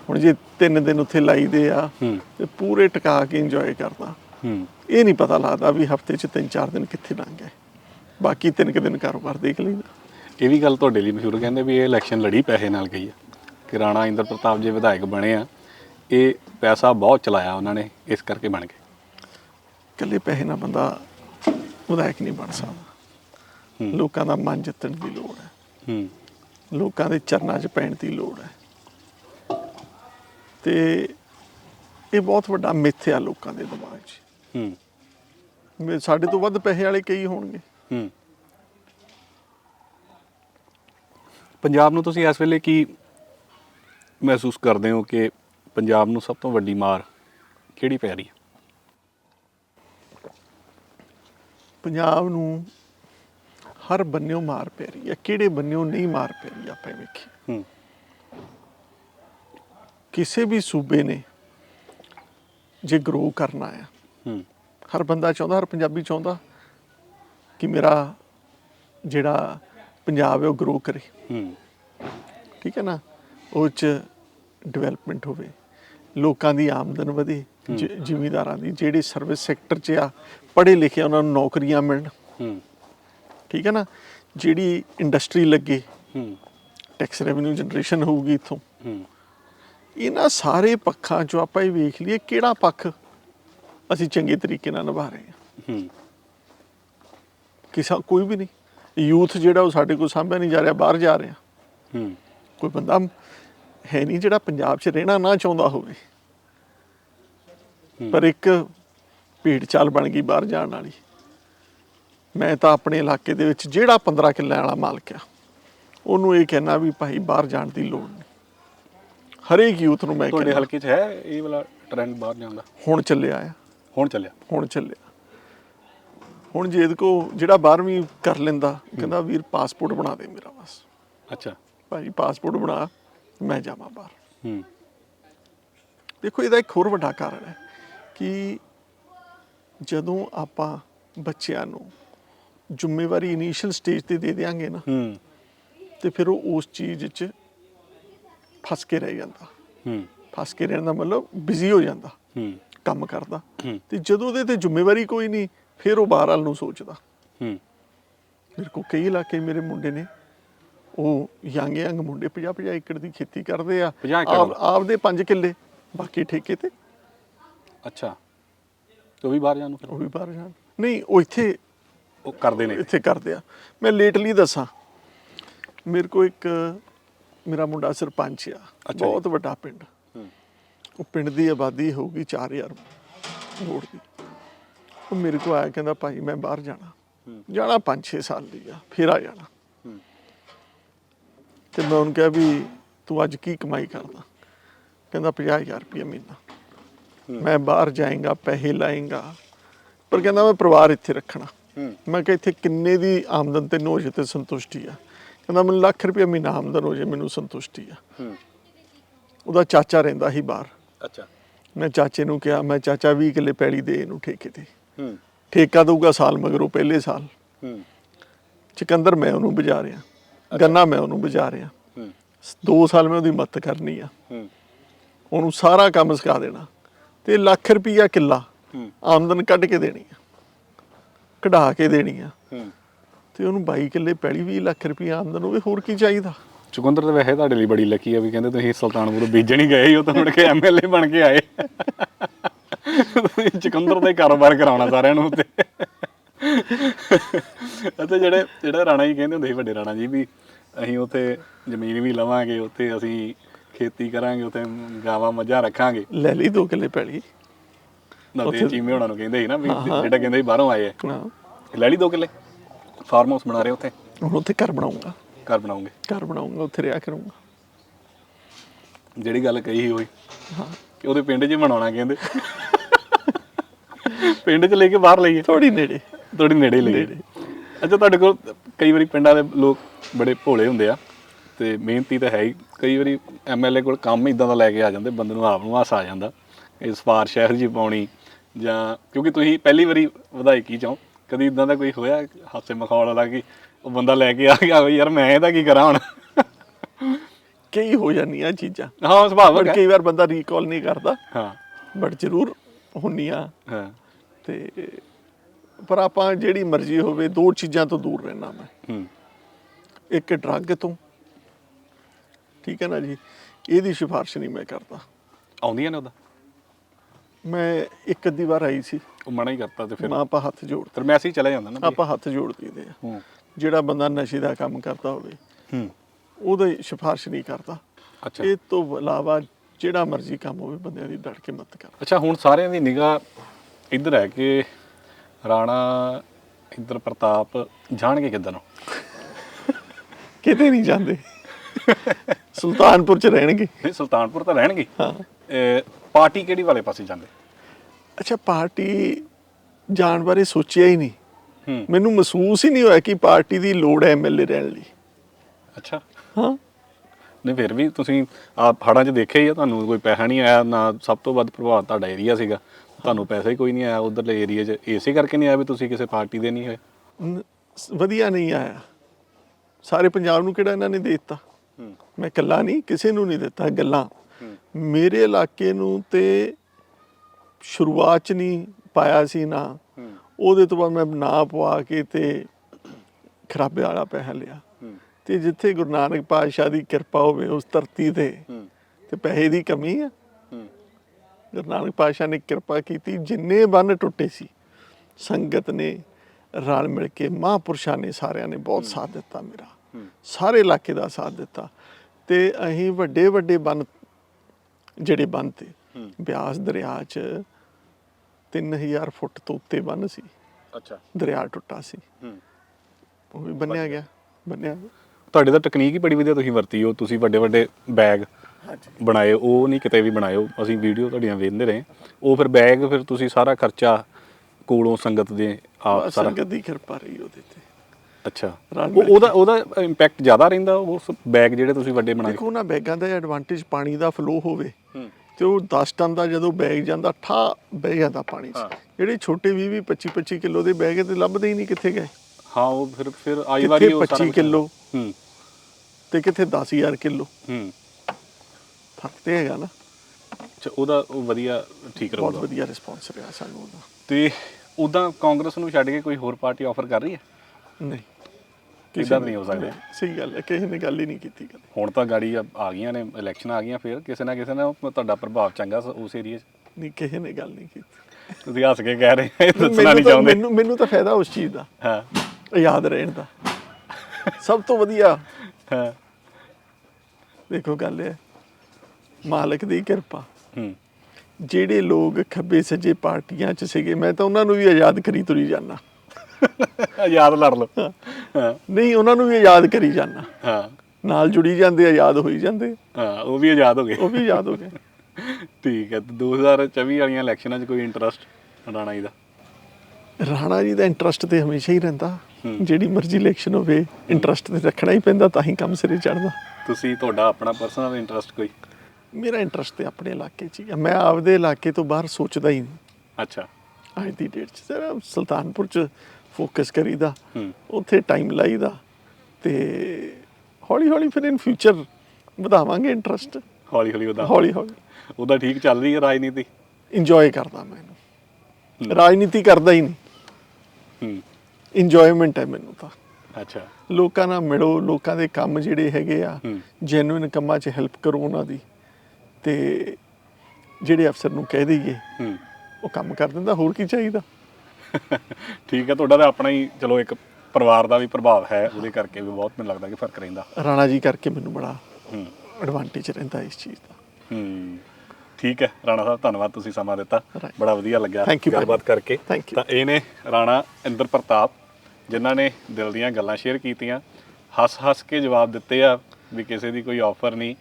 ਹੁਣ ਜੇ ਤਿੰਨ ਦਿਨ ਉੱਥੇ ਲਾਈਦੇ ਆ ਹੂੰ। ਤੇ ਪੂਰੇ ਟਿਕਾ ਕੇ ਇੰਜੋਏ ਕਰਦਾ। ਹੂੰ। ਇਹ ਨਹੀਂ ਪਤਾ ਲੱਗਦਾ ਵੀ ਹਫ਼ਤੇ 'ਚ ਤਿੰਨ ਚਾਰ ਦਿਨ ਕਿੱਥੇ ਲੰਘ ਗਏ। ਬਾਕੀ ਤਿੰਨ ਕੁ ਦਿਨ ਕਾਰੋਬਾਰ ਦੇਖ ਲਈਦਾ। ਇਹ ਵੀ ਗੱਲ ਤੁਹਾਡੇ ਲਈ ਮਸ਼ਹੂਰ ਕਹਿੰਦੇ ਵੀ ਇਹ ਇਲੈਕਸ਼ਨ ਲੜੀ ਪੈਸੇ ਨਾਲ ਗਈ ਆ। ਕਿ ਰਾਣਾ ਇੰਦਰ ਪ੍ਰਤਾਪ ਜੇ ਵਿਧਾਇਕ ਬਣੇ ਆ ਇਹ ਪੈਸਾ ਬਹੁਤ ਚਲਾਇਆ ਉਹਨਾਂ ਨੇ ਇਸ ਕਰਕੇ ਬਣ ਗਏ। ਇਕੱਲੇ ਪੈਸੇ ਨਾਲ ਬੰਦਾ ਵਿਧਾਇਕ ਨਹੀਂ ਬਣ ਸਕਦਾ। ਲੋਕਾਂ ਦਾ ਮਨ ਜਿੱਤਣ ਦੀ ਲੋੜ ਹੈ। ਹੂੰ। ਲੋਕਾਂ ਦੇ ਚਰਨਾਂ 'ਚ ਪੈਣ ਦੀ ਲੋੜ ਹੈ। ਤੇ ਇਹ ਬਹੁਤ ਵੱਡਾ ਮਿੱਥ ਆ ਲੋਕਾਂ ਦੇ ਦਿਮਾਗ 'ਚ। ਹੂੰ। ਸਾਡੇ ਤੋਂ ਵੱਧ ਪੈਸੇ ਵਾਲੇ ਕਈ ਹੋਣਗੇ। ਹੂੰ। ਪੰਜਾਬ ਨੂੰ ਤੁਸੀਂ ਇਸ ਵੇਲੇ ਕੀ ਮਹਿਸੂਸ ਕਰਦੇ ਹੋ ਕਿ ਪੰਜਾਬ ਨੂੰ ਸਭ ਤੋਂ ਵੱਡੀ ਮਾਰ ਕਿਹੜੀ ਪੈ ਰਹੀ ਹੈ? ਪੰਜਾਬ ਨੂੰ ਹਰ ਬੰਨਿਓ ਮਾਰ ਪੈ ਰਹੀ ਹੈ ਕਿਹੜੇ ਬੰਨਿਓ ਨਹੀਂ ਮਾਰ ਪੈ ਰਹੀ ਆਪਾਂ ਹੂੰ। ਕਿਸੇ ਵੀ ਸੂਬੇ ਨੇ ਜੇ ਗਰੋ ਕਰਨਾ ਹੂੰ ਹਰ ਬੰਦਾ ਚਾਹੁੰਦਾ ਹਰ ਪੰਜਾਬੀ ਚਾਹੁੰਦਾ ਕਿ ਮੇਰਾ ਜਿਹੜਾ ਪੰਜਾਬ ਹੈ ਉਹ ਗਰੋ ਕਰੇ। ਹੂੰ। ਠੀਕ ਹੈ ਨਾ? ਉਹ ਚ ਡਿਵੈਲਪਮੈਂਟ ਹੋਵੇ ਲੋਕਾਂ ਦੀ ਆਮਦਨ ਵਧੇ ਜ਼ਿਮੀਂਦਾਰਾਂ ਦੀ ਜਿਹੜੇ ਸਰਵਿਸ ਸੈਕਟਰ 'ਚ ਆ ਪੜ੍ਹੇ ਲਿਖੇ ਉਹਨਾਂ ਨੂੰ ਨੌਕਰੀਆਂ ਮਿਲਣ। ਹੂੰ। ਠੀਕ ਹੈ ਨਾ? ਜਿਹੜੀ ਇੰਡਸਟਰੀ ਲੱਗੇ ਹੂੰ। ਟੈਕਸ ਰੈਵਨਿਊ ਜਨਰੇਸ਼ਨ ਹੋਊਗੀ ਇਥੋਂ। ਹੂੰ। ਇਹਨਾਂ ਸਾਰੇ ਪੱਖਾਂ 'ਚੋਂ ਆਪਾਂ ਇਹ ਵੇਖ ਲਈਏ ਕਿਹੜਾ ਪੱਖ ਅਸੀਂ ਚੰਗੇ ਤਰੀਕੇ ਨਾਲ ਨਿਭਾ ਰਹੇ ਹਾਂ। ਹੂੰ। ਕਿਸੇ ਕੋਈ ਵੀ ਨਹੀਂ। ਯੂਥ ਜਿਹੜਾ ਉਹ ਸਾਡੇ ਕੋਲ ਸਾਂਭਿਆ ਨਹੀਂ ਜਾ ਰਿਹਾ ਬਾਹਰ ਜਾ ਰਿਹਾ। ਹੂੰ। ਕੋਈ ਬੰਦਾ ਹੈ ਨਹੀਂ ਜਿਹੜਾ ਪੰਜਾਬ 'ਚ ਰਹਿਣਾ ਨਾ ਚਾਹੁੰਦਾ ਹੋਵੇ। ਪਰ ਇੱਕ ਭੀੜ ਚਾਲ ਬਣ ਗਈ ਬਾਹਰ ਜਾਣ ਵਾਲੀ। ਮੈਂ ਤਾਂ ਆਪਣੇ ਇਲਾਕੇ ਦੇ ਵਿੱਚ ਜਿਹੜਾ 15 ਕਿੱਲਿਆਂ ਵਾਲਾ ਮਾਲਕ ਆ ਉਹਨੂੰ ਇਹ ਕਹਿਣਾ ਵੀ ਭਾਈ ਬਾਹਰ ਜਾਣ ਦੀ ਲੋੜ ਨਹੀਂ। ਹਰੇਕ ਯੂਥ ਨੂੰ ਮੈਂ ਤੁਹਾਡੇ ਹਲਕੇ 'ਚ ਹੈ ਇਹ ਵਾਲਾ ਟ੍ਰੈਂਡ ਬਾਹਰ ਜਾਣ ਦਾ? ਹੁਣ ਚੱਲਿਆ ਆ। ਹੁਣ ਚੱਲਿਆ? ਹੁਣ ਚੱਲਿਆ। ਹੁਣ ਜੇ ਇਹਦੇ ਕੋ ਜਿਹੜਾ 12ਵੀਂ ਕਰ ਲੈਂਦਾ ਕਹਿੰਦਾ ਵੀਰ ਪਾਸਪੋਰਟ ਬਣਾ ਦੇ ਮੇਰਾ ਬਸ। ਅੱਛਾ। ਭਾਈ ਪਾਸਪੋਰਟ ਬਣਾ ਮੈਂ ਜਾਵਾਂ ਬਾਹਰ। ਹੂੰ। ਦੇਖੋ ਇਹਦਾ ਇੱਕ ਹੋਰ ਵੱਡਾ ਕਾਰਨ ਹੈ। ਕਿ ਜਦੋਂ ਆਪਾਂ ਬੱਚਿਆਂ ਨੂੰ ਜ਼ਿੰਮੇਵਾਰੀ ਇਨੀਸ਼ੀਅਲ ਸਟੇਜ ਤੇ ਦੇ ਦਿਆਂਗੇ ਨਾ ਹੂੰ। ਤੇ ਫਿਰ ਉਹ ਉਸ ਚੀਜ਼ 'ਚ ਫਸ ਕੇ ਰਹਿ ਜਾਂਦਾ। ਹੂੰ। ਫਸ ਕੇ ਰਹਿਣ ਦਾ ਮਤਲਬ ਬਿਜ਼ੀ ਹੋ ਜਾਂਦਾ। ਹੂੰ। ਕੰਮ ਕਰਦਾ। ਤੇ ਜਦੋਂ ਉਹਦੇ ਤੇ ਜ਼ਿੰਮੇਵਾਰੀ ਕੋਈ ਨਹੀਂ ਫਿਰ ਉਹ ਬਾਹਰ ਵੱਲ ਨੂੰ ਸੋਚਦਾ। ਹੂੰ। ਮੇਰੇ ਕੋਲ ਕਈ ਇਲਾਕੇ ਮੇਰੇ ਮੁੰਡੇ ਨੇ ਉਹ ਯੰਗ ਯੰਗ ਮੁੰਡੇ 50 50 ਏਕੜ ਦੀ ਖੇਤੀ ਕਰਦੇ ਆ। 50 ਏਕੜ? ਆਪ ਆਪਦੇ 5 ਕਿੱਲੇ ਬਾਕੀ ਠੇਕੇ ਤੇ ਅੱਛਾ। ਤੇ ਉਹ ਵੀ ਬਾਹਰ ਜਾਣ ਨੂੰ ਫਿਰ? ਉਹ ਵੀ ਬਾਹਰ ਜਾਣ। ਨਹੀਂ ਉਹ ਇੱਥੇ ਉਹ ਕਰਦੇ ਨੇ। ਇੱਥੇ ਕਰਦੇ ਆ। ਮੈਂ ਲੇਟਲੀ ਦੱਸਾਂ। ਮੇਰੇ ਕੋ ਇੱਕ ਮੇਰਾ ਮੁੰਡਾ ਸਰਪੰਚ ਆ। ਅੱਛਾ। ਬਹੁਤ ਵੱਡਾ ਪਿੰਡ। ਹੂੰ। ਉਹ ਪਿੰਡ ਦੀ ਆਬਾਦੀ ਹੋਊਗੀ 4000 ਵੋਟ ਦੀ। ਉਹ ਮੇਰੇ ਕੋ ਆਇਆ ਕਹਿੰਦਾ ਭਾਈ ਮੈਂ ਬਾਹਰ ਜਾਣਾ। ਜਾਣਾ 5-6 ਸਾਲ ਲਈ ਆ ਫਿਰ ਆ ਜਾਣਾ। ਹੂੰ। ਤੇ ਮੈਂ ਉਹਨੂੰ ਕਿਹਾ ਵੀ ਤੂੰ ਅੱਜ ਕੀ ਕਮਾਈ ਕਰਦਾ? ਕਹਿੰਦਾ 50000 ਰੁਪਏ ਮਹੀਨਾ। ਮੈਂ ਬਾਹਰ ਜਾਏਗਾ ਪੈਸੇ ਲਾਏਗਾ। ਪਰ ਕਹਿੰਦਾ ਮੈਂ ਪਰਿਵਾਰ ਇੱਥੇ ਰੱਖਣਾ। ਮੈਂ ਕਿਹਾ ਇੱਥੇ ਕਿੰਨੇ ਦੀ ਆਮਦਨ ਤੈਨੂੰ ਹੋ ਜੇ ਤੇ ਸੰਤੁਸ਼ਟੀ ਆ? ਕਹਿੰਦਾ ਮੈਨੂੰ ਲੱਖ ਰੁਪਏ ਮਹੀਨਾ ਆਮਦਨ ਹੋ ਜੇ ਮੈਨੂੰ ਸੰਤੁਸ਼ਟੀ ਆ। ਉਹਦਾ ਚਾਚਾ ਰਹਿੰਦਾ ਸੀ ਬਾਹਰ। ਅੱਛਾ। ਮੈਂ ਚਾਚੇ ਨੂੰ ਕਿਹਾ ਮੈਂ ਚਾਚਾ 20 ਕਿੱਲੇ ਪੈਲੀ ਦੇ ਇਹਨੂੰ ਠੇਕੇ ਤੇ। ਹੂੰ। ਠੇਕਾ ਦਊਗਾ ਸਾਲ ਮਗਰੋਂ ਪਹਿਲੇ ਸਾਲ। ਹੂੰ। ਚਿਕੰਦਰ ਮੈਂ ਉਹਨੂੰ ਬਜਾ ਰਿਹਾ। ਗੰਨਾ ਮੈਂ ਉਹਨੂੰ ਬਜਾ ਰਿਹਾ। ਹੂੰ। 2 ਸਾਲ ਮੈਂ ਉਹਦੀ ਮਦਦ ਕਰਨੀ ਆ। ਹੂੰ। ਉਹਨੂੰ ਸਾਰਾ ਕੰਮ ਸਿਖਾ ਦੇਣਾ। ਤੇ ਲੱਖ ਰੁਪਈਆ ਕਿੱਲਾ ਹੂੰ। ਆਮਦਨ ਕੱਢ ਕੇ ਦੇਣੀ ਆ। ਕਢਾ ਕੇ ਦੇਣੀ ਆ। ਹੂੰ। ਤੇ ਉਹਨੂੰ 22 ਕਿੱਲੇ ਪੈਲੀ 20 ਲੱਖ ਰੁਪਈਆ ਆਮਦਨ ਹੋਵੇ ਹੋਰ ਕੀ ਚਾਹੀਦਾ? ਚੁਕੰਦਰ ਤਾਂ ਵੈਸੇ ਤੁਹਾਡੇ ਲਈ ਬੜੀ ਲੱਕੀ ਆ ਵੀ ਕਹਿੰਦੇ ਤੁਸੀਂ ਸੁਲਤਾਨਪੁਰ ਬੀਜਣ ਹੀ ਗਏ ਉਹ ਤਾਂ ਮੁੜ ਕੇ ਐਮਐਲਏ ਬਣ ਕੇ ਆਏ। ਤੁਸੀਂ ਚੁਕੰਦਰ ਦਾ ਹੀ ਕਾਰੋਬਾਰ ਕਰਾਉਣਾ ਸਾਰਿਆਂ ਨੂੰ ਤੇ ਅਤੇ ਜਿਹੜੇ ਜਿਹੜੇ ਰਾਣਾ ਜੀ ਕਹਿੰਦੇ ਹੁੰਦੇ ਸੀ ਵੱਡੇ ਰਾਣਾ ਜੀ ਵੀ ਅਸੀਂ ਉੱਥੇ ਜ਼ਮੀਨ ਵੀ ਲਵਾਂਗੇ ਉੱਥੇ ਅਸੀਂ ਖੇਤੀ ਕਰਾਂਗੇ ਉੱਥੇ ਗਾਵਾਂ ਮੱਝਾਂ ਰੱਖਾਂਗੇ। ਲੈ ਲਈ ਦੋ ਕਿੱਲੇ ਪੈਲੀ। ਨਾ ਤੇ ਚੀਮੇ ਉਹਨਾਂ ਨੂੰ ਕਹਿੰਦੇ ਸੀ ਨਾ ਵੀ। ਜਿਹੜਾ ਕਹਿੰਦੇ ਸੀ ਬਾਹਰੋਂ ਆਏ ਆ। ਹਾਂ। ਲੈ ਲਈ ਦੋ ਕਿੱਲੇ। ਫਾਰਮ ਹਾਊਸ ਬਣਾ ਰਹੇ ਉੱਥੇ। ਹੁਣ ਉੱਥੇ ਘਰ ਬਣਾਉਂਗਾ। ਘਰ ਬਣਾਉਂਗੇ। ਘਰ ਬਣਾਉਂਗਾ ਉੱਥੇ ਰਿਹਾ ਕਰੂੰਗਾ। ਜਿਹੜੀ ਗੱਲ ਕਹੀ ਉਹੀ। ਹਾਂ। ਕਿ ਉਹਦੇ ਪਿੰਡ 'ਚ ਬਣਾਉਣਾ ਕਹਿੰਦੇ। ਪਿੰਡ 'ਚ ਲੈ ਕੇ ਬਾਹਰ ਲਈਏ। ਥੋੜੀ ਨੇੜੇ। ਥੋੜੀ ਨੇੜੇ ਲਈਏ। ਅੱਛਾ ਤੁਹਾਡੇ ਕੋਲ ਕਈ ਵਾਰੀ ਪਿੰਡਾਂ ਦੇ ਲੋਕ ਬੜੇ ਭੋਲੇ ਹੁੰਦੇ ਆ। ਤੇ ਮਿਹਨਤੀ ਤਾਂ ਹੈ ਹੀ। ਕਈ ਵਾਰੀ ਐਮਐਲਏ ਕੋਲ ਕੰਮ ਇਦਾਂ ਦਾ ਲੈ ਕੇ ਆ ਜਾਂਦੇ ਬੰਦੇ ਨੂੰ ਆਪ ਨੂੰ ਹਾਸਾ ਆ ਜਾਂਦਾ ਇਹ ਸਪਾਰ ਸ਼ਹਿਰ ਜੀ ਪਾਉਣੀ ਜਾਂ ਕਿਉਂਕਿ ਤੁਸੀਂ ਪਹਿਲੀ ਵਾਰੀ ਵਿਧਾਇਕੀ ਚੋਂ ਕਦੀ ਇਦਾਂ ਦਾ ਕੋਈ ਹੋਇਆ? ਹਾਸੇ ਮਖੌਲ ਵਾਲਾ ਕਿ ਉਹ ਬੰਦਾ ਲੈ ਕੇ ਆ ਗਿਆ ਵੀ ਯਾਰ ਮੈਂ ਇਹਦਾ ਕੀ ਕਰਾਂ ਹੁਣ? ਕਈ ਹੋ ਜਾਂਦੀਆਂ ਚੀਜ਼ਾਂ। ਹਾਂ ਸੁਭਾਵਕ ਹੈ। ਕਈ ਵਾਰ ਬੰਦਾ ਰੀਕਾਲ ਨਹੀਂ ਕਰਦਾ। ਹਾਂ। ਬਟ ਜ਼ਰੂਰ ਹੁੰਨੀਆਂ ਹਾਂ। ਤੇ ਪਰ ਆਪਾਂ ਜਿਹੜੀ ਮਰਜ਼ੀ ਹੋਵੇ ਦੋ ਚੀਜ਼ਾਂ ਤੋਂ ਦੂਰ ਰਹਿਣਾ ਮੈਂ। ਹੂੰ। ਇੱਕ ਡਰੱਗ ਤੋਂ ਠੀਕ ਹੈ ਨਾ ਜੀ? ਇਹਦੀ ਸਿਫਾਰਿਸ਼ ਨਹੀਂ ਮੈਂ ਕਰਦਾ। ਆਉਂਦੀਆਂ ਨੇ ਉਹਦਾ? ਮੈਂ ਇੱਕ ਅੱਧੀ ਵਾਰ ਆਈ ਸੀ। ਉਹ ਮਨਾ ਹੀ ਕਰਤਾ ਤੇ ਫਿਰ? ਮੈਂ ਆਪਾਂ ਹੱਥ ਜੋੜ ਫਿਰ ਮੈਸੇਜ ਚਲਾ ਜਾਂਦਾ ਨਾ ਆਪਾਂ ਹੱਥ ਜੋੜ ਦਈਦੇ ਆ। ਹੂੰ। ਜਿਹੜਾ ਬੰਦਾ ਨਸ਼ੇ ਦਾ ਕੰਮ ਕਰਦਾ ਹੋਵੇ ਹੂੰ। ਉਹਦੀ ਸਿਫਾਰਿਸ਼ ਨਹੀਂ ਕਰਦਾ। ਅੱਛਾ। ਇਹ ਤੋਂ ਇਲਾਵਾ ਜਿਹੜਾ ਮਰਜ਼ੀ ਕੰਮ ਹੋਵੇ ਬੰਦਿਆਂ ਦੀ ਡਟ ਕੇ ਮਤ ਕਰ। ਅੱਛਾ ਹੁਣ ਸਾਰਿਆਂ ਦੀ ਨਿਗਾਹ ਇੱਧਰ ਹੈ ਕਿ ਰਾਣਾ ਇੰਦਰ ਪ੍ਰਤਾਪ ਜਾਣਗੇ ਕਿੱਦਾਂ ਨੂੰ ਕਿਤੇ ਨਹੀਂ ਜਾਂਦੇ। ਸੁਲਤਾਨਪੁਰ ਚ ਰਹਿਣਗੇ। ਨਹੀਂ ਸੁਲਤਾਨਪੁਰ ਤਾਂ ਰਹਿਣਗੇ। ਹਾਂ। ਪਾਰਟੀ ਕਿਹੜੀ ਵਾਲੇ ਪਾਸੇ ਜਾਂਦੇ? ਅੱਛਾ ਪਾਰਟੀ ਜਾਣ ਬਾਰੇ ਸੋਚਿਆ ਹੀ ਨਹੀਂ। ਮੈਨੂੰ ਮਹਿਸੂਸ ਹੀ ਨਹੀਂ ਹੋਇਆ ਕਿ ਪਾਰਟੀ ਦੀ ਲੋੜ ਹੈ ਐਮਐਲਏ ਰਹਿਣ ਲਈ। ਅੱਛਾ। ਹਾਂ। ਨਹੀਂ ਫਿਰ ਵੀ ਤੁਸੀਂ ਆ ਹੜਾਂ 'ਚ ਦੇਖਿਆ ਹੀ ਆ ਤੁਹਾਨੂੰ ਕੋਈ ਪੈਸਾ ਨਹੀਂ ਆਇਆ ਨਾ ਸਭ ਤੋਂ ਵੱਧ ਪ੍ਰਭਾਵ ਤੁਹਾਡਾ ਏਰੀਆ ਸੀਗਾ। ਤੁਹਾਨੂੰ ਪੈਸਾ ਹੀ ਕੋਈ ਨਹੀਂ ਆਇਆ ਉਧਰਲੇ ਏਰੀਆ 'ਚ ਇਸੇ ਕਰਕੇ ਨਹੀਂ ਆਇਆ ਵੀ ਤੁਸੀਂ ਕਿਸੇ ਪਾਰਟੀ ਦੇ ਨਹੀਂ ਹੋਏ। ਵਧੀਆ ਨਹੀਂ ਆਇਆ। ਸਾਰੇ ਪੰਜਾਬ ਨੂੰ ਕਿਹੜਾ ਇਹਨਾਂ ਨੇ ਦੇ ਦਿੱਤਾ? ਮੈਂ ਇਕੱਲਾ ਨਹੀਂ, ਕਿਸੇ ਨੂੰ ਨਹੀਂ ਦਿੱਤਾ ਗੱਲਾਂ। ਮੇਰੇ ਇਲਾਕੇ ਨੂੰ ਤੇ ਸ਼ੁਰੂਆਤ ਚ ਨਹੀਂ ਪਾਇਆ ਸੀ ਨਾ। ਉਹਦੇ ਤੋਂ ਬਾਅਦ ਮੈਂ ਨਾਂ ਪਵਾ ਕੇ ਤੇ ਖਰਾਬੇ ਵਾਲਾ ਪੈਸਾ ਲਿਆ। ਤੇ ਜਿੱਥੇ ਗੁਰੂ ਨਾਨਕ ਪਾਤਸ਼ਾਹ ਦੀ ਕਿਰਪਾ ਹੋਵੇ, ਉਸ ਧਰਤੀ ਤੇ ਤੇ ਪੈਸੇ ਦੀ ਕਮੀ ਆ। ਗੁਰੂ ਨਾਨਕ ਪਾਤਸ਼ਾਹ ਨੇ ਕਿਰਪਾ ਕੀਤੀ, ਜਿੰਨੇ ਬੰਨ ਟੁੱਟੇ ਸੀ, ਸੰਗਤ ਨੇ ਰਲ ਮਿਲ ਕੇ, ਮਹਾਂਪੁਰਸ਼ਾਂ ਨੇ ਸਾਰਿਆਂ ਨੇ ਬਹੁਤ ਸਾਥ ਦਿੱਤਾ ਮੇਰਾ। ਸਾਰੇ ਇਲਾਕੇ ਦਾ ਸਾਥ ਦਿੱਤਾ। ਤੇ ਅਸੀਂ ਵੱਡੇ ਵੱਡੇ ਬੰਨ ਜਿਹੜੇ ਬੰਨ ਤੇ ਬਿਆਸ ਦਰਿਆ 'ਚ 3000 ਫੁੱਟ ਤੋਂ ਉੱਤੇ ਬੰਨ ਸੀ। ਅੱਛਾ। ਦਰਿਆ ਟੁੱਟਾ ਸੀ। ਉਹ ਵੀ ਬੰਨਿਆ ਗਿਆ ਬੰਨਿਆ। ਤੁਹਾਡੇ ਤਾਂ ਟੈਕਨੀਕ ਹੀ ਬੜੀ ਵਧੀਆ ਤੁਸੀਂ ਵਰਤੀ ਹੋ ਤੁਸੀਂ ਵੱਡੇ ਵੱਡੇ ਬੈਗ ਬਣਾਏ ਉਹ ਨਹੀਂ ਕਿਤੇ ਵੀ ਬਣਾਇਓ ਅਸੀਂ ਵੀਡੀਓ ਤੁਹਾਡੀਆਂ ਵੇਖਦੇ ਰਹੇ। ਉਹ ਫਿਰ ਬੈਗ ਫਿਰ ਤੁਸੀਂ ਸਾਰਾ ਖਰਚਾ ਕੋਲੋਂ ਸੰਗਤ ਦੇ ਆਪ ਸਾਰਾ ਸੰਗਤ ਦੀ ਕਿਰਪਾ ਰਹੀ ਉਹਦੇ ਤੇ। ਅੱਛਾ। ਉਹ ਉਹਦਾ ਉਹਦਾ ਇੰਪੈਕਟ ਜ਼ਿਆਦਾ ਰਹਿੰਦਾ ਉਸ ਬੈਗ ਜਿਹੜੇ ਤੁਸੀਂ ਵੱਡੇ ਬਣਾਏ। ਦੇਖੋ ਨਾ ਬੈਗਾਂ ਦਾ ਐਡਵਾਂਟੇਜ ਪਾਣੀ ਦਾ ਫਲੋ ਹੋਵੇ ਹੂੰ। ਤੇ ਉਹ 10 ਟਨ ਦਾ ਜਦੋਂ ਬੈਗ ਜਾਂਦਾ ਠਾ ਬਹਿ ਜਾਂਦਾ ਪਾਣੀ 'ਚ। ਜਿਹੜੇ ਛੋਟੇ 20 20 25 25 ਕਿਲੋ ਦੇ ਬੈਗ ਤੇ ਲੱਭਦੇ ਹੀ ਨਹੀਂ ਕਿੱਥੇ ਗਏ। ਹਾਂ ਉਹ ਫਿਰ ਫਿਰ ਆਈ ਵਾਰੀ ਉਹ ਸਾਰਾ 25 ਕੁਛ- ਕਿਲੋ? ਹੂੰ। ਤੇ ਕਿੱਥੇ 10000 ਕਿਲੋ? ਹੂੰ। ਫ਼ਰਕ ਤੇ ਹੈਗਾ ਨਾ। ਅੱਛਾ ਉਹਦਾ ਉਹ ਵਧੀਆ ਠੀਕ ਬਹੁਤ ਰਹੂਗਾ ਵਧੀਆ ਰਿਸਪੌਂਸ ਰਿਹਾ ਸਾਨੂੰ ਉਹਦਾ। ਤੇ ਉਦਾਂ ਕਾਂਗਰਸ ਨੂੰ ਛੱਡ ਕੇ ਕੋਈ ਹੋਰ ਪਾਰਟੀ ਆਫਰ ਕਰ ਰਹੀ ਹੈ? ਨਹੀਂ। ਇਦਾਂ ਨਹੀਂ ਹੋ ਸਕਦਾ? ਸਹੀ ਗੱਲ ਹੈ ਕਿਸੇ ਨੇ ਗੱਲ ਹੀ ਨਹੀਂ ਕੀਤੀ ਕਦੇ। ਹੁਣ ਤਾਂ ਗਾੜੀ ਆ ਆ ਗਈਆਂ ਨੇ ਇਲੈਕਸ਼ਨ ਆ ਗਈਆਂ ਫਿਰ ਕਿਸੇ ਨਾ ਕਿਸੇ ਨਾਲ ਤੁਹਾਡਾ ਪ੍ਰਭਾਵ ਚੰਗਾ ਸ- ਉਸ ਏਰੀਆ 'ਚ। ਨਹੀਂ ਕਿਸੇ ਨੇ ਗੱਲ ਨਹੀਂ ਕੀਤੀ। ਤੁਸੀਂ ਹੱਸ ਕੇ ਕਹਿ ਰਹੇ ਹੋ, ਇਹ ਦੱਸਣਾ ਮੈਨੂੰ ਨਹੀਂ ਤਾਂ ਚਾਹੁੰਦੇ। ਮੈਨੂੰ ਮੈਨੂੰ ਤਾਂ ਫਾਇਦਾ ਉਸ ਚੀਜ਼ ਦਾ ਹਾਂ। ਯਾਦ ਰਹਿਣ ਦਾ। ਸਭ ਤੋਂ ਵਧੀਆ। ਹਾਂ। ਦੇਖੋ ਗੱਲ ਹੈ ਮਾਲਕ ਦੀ ਕਿਰਪਾ। ਹੂੰ। ਜਿਹੜੇ ਲੋਕ ਖੱਬੇ ਸੱਜੇ ਪਾਰਟੀਆਂ 'ਚ ਸੀਗੇ ਮੈਂ ਤਾਂ ਉਹਨਾਂ ਨੂੰ ਵੀ ਆਜ਼ਾਦ ਕਰੀ ਤੁਰੀ ਜਾਣਾ ਯਾਦ ਲੜ ਲਓ। ਹਾਂ। ਨਹੀਂ ਉਹਨਾਂ ਨੂੰ ਵੀ ਆਜ਼ਾਦ ਕਰੀ ਜਾਣਾ ਹਾਂ। ਨਾਲ ਜੁੜੀ ਜਾਂਦੇ ਆਜ਼ਾਦ ਹੋਈ ਜਾਂਦੇ ਹਾਂ ਉਹ ਵੀ ਆਜ਼ਾਦ ਹੋ ਗਏ। ਉਹ ਵੀ ਆਜ਼ਾਦ ਹੋ ਗਏ। ਠੀਕ ਹੈ ਤੇ 2024 ਵਾਲੀਆਂ ਇਲੈਕਸ਼ਨਾਂ 'ਚ ਕੋਈ ਇੰਟਰਸਟ ਰਾਣਾ ਜੀ ਦਾ? ਰਾਣਾ ਜੀ ਦਾ ਇੰਟਰਸਟ ਤੇ ਹਮੇਸ਼ਾ ਹੀ ਰਹਿੰਦਾ। ਜਿਹੜੀ ਮਰਜ਼ੀ ਇਲੈਕਸ਼ਨ ਹੋਵੇ ਇੰਟਰਸਟ ਤੇ ਰੱਖਣਾ ਹੀ ਪੈਂਦਾ ਤਾਂ ਹੀ ਕੰਮ ਸਿਰੇ ਚੜਦਾ ਤੁਸੀਂ ਤੁਹਾਡਾ ਆਪਣਾ ਪਰਸਨਲ ਇੰਟਰਸਟ ਕੋਈ? ਮੇਰਾ ਇੰਟਰਸਟ ਤੇ ਆਪਣੇ ਇਲਾਕੇ 'ਚ ਹੀ ਆ। ਮੈਂ ਆਪਦੇ ਇਲਾਕੇ ਤੋਂ ਬਾਹਰ ਸੋਚਦਾ ਹੀ ਨਹੀਂ। ਅੱਛਾ। ਅੱਜ ਦੀ ਡੇਟ 'ਚ ਸਿਰਫ ਸੁਲਤਾਨਪੁਰ 'ਚ ਫੋਕਸ ਕਰੀਦਾ ਉੱਥੇ ਟਾਈਮ ਲਾਈਦਾ ਤੇ ਹੌਲੀ ਹੌਲੀ ਫਿਰ ਇਨ ਫਿਊਚਰ ਵਧਾਵਾਂਗੇ ਇੰਟਰਸਟ ਹੌਲੀ ਹੌਲੀ ਉਹਦਾ ਹੌਲੀ ਹੌਲੀ ਉਹਦਾ ਠੀਕ ਚੱਲ ਰਹੀ ਹੈ ਰਾਜਨੀਤੀ। ਇੰਜੋਏ ਕਰਦਾ ਮੈਂ ਇਹਨੂੰ। ਰਾਜਨੀਤੀ ਕਰਦਾ ਹੀ ਨਹੀਂ। ਹੂੰ। ਇੰਜੋਇਮੈਂਟ ਹੈ ਮੈਨੂੰ ਤਾਂ। ਅੱਛਾ। ਲੋਕਾਂ ਨਾਲ ਮਿਲੋ ਲੋਕਾਂ ਦੇ ਕੰਮ ਜਿਹੜੇ ਹੈਗੇ ਆ। ਜੈਨੂਇਨ ਕੰਮਾਂ 'ਚ ਹੈਲਪ ਕਰੋ ਉਹਨਾਂ ਦੀ। ਤੇ ਜਿਹੜੇ ਅਫਸਰ ਨੂੰ ਕਹਿ ਦਈਏ ਹੂੰ। ਉਹ ਕੰਮ ਕਰ ਦਿੰਦਾ ਹੋਰ ਕੀ ਚਾਹੀਦਾ? ਠੀਕ ਹੈ ਤੁਹਾਡਾ ਤਾਂ ਆਪਣਾ ਹੀ ਚਲੋ ਇੱਕ ਪਰਿਵਾਰ ਦਾ ਵੀ ਪ੍ਰਭਾਵ ਹੈ ਉਹਦੇ ਕਰਕੇ ਵੀ ਬਹੁਤ ਮੈਨੂੰ ਲੱਗਦਾ ਕਿ ਫ਼ਰਕ ਰਹਿੰਦਾ। ਰਾਣਾ ਜੀ ਕਰਕੇ ਮੈਨੂੰ ਬੜਾ ਹੂੰ। ਐਡਵਾਂਟੇਜ ਰਹਿੰਦਾ ਇਸ ਚੀਜ਼ ਦਾ। ਹੂੰ ਠੀਕ ਹੈ ਰਾਣਾ ਸਾਹਿਬ ਧੰਨਵਾਦ ਤੁਸੀਂ ਸਮਾਂ ਦਿੱਤਾ. ਬੜਾ ਵਧੀਆ ਲੱਗਿਆ ਗੱਲਬਾਤ। ਕਰਕੇ. ਤਾਂ ਇਹ ਨੇ ਰਾਣਾ ਇੰਦਰ ਪ੍ਰਤਾਪ ਜਿਨ੍ਹਾਂ ਨੇ ਦਿਲ ਦੀਆਂ ਗੱਲਾਂ ਸ਼ੇਅਰ ਕੀਤੀਆਂ। ਹੱਸ-ਹੱਸ ਕੇ ਜਵਾਬ ਦਿੱਤੇ ਆ ਵੀ ਕਿਸੇ ਦੀ ਕੋਈ ਆਫਰ ਨਹੀਂ।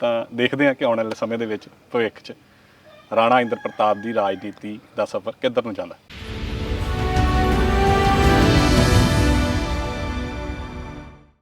ਤਾਂ ਦੇਖਦੇ ਆ ਕਿ ਆਉਣ ਵਾਲੇ ਸਮੇਂ ਦੇ ਵਿੱਚ ਭਵਿੱਖ 'ਚ ਰਾਣਾ ਇੰਦਰ ਪ੍ਰਤਾਪ ਦੀ ਰਾਜਨੀਤੀ ਦਾ ਸਫ਼ਰ ਕਿੱਧਰ ਨੂੰ ਜਾਂਦਾ।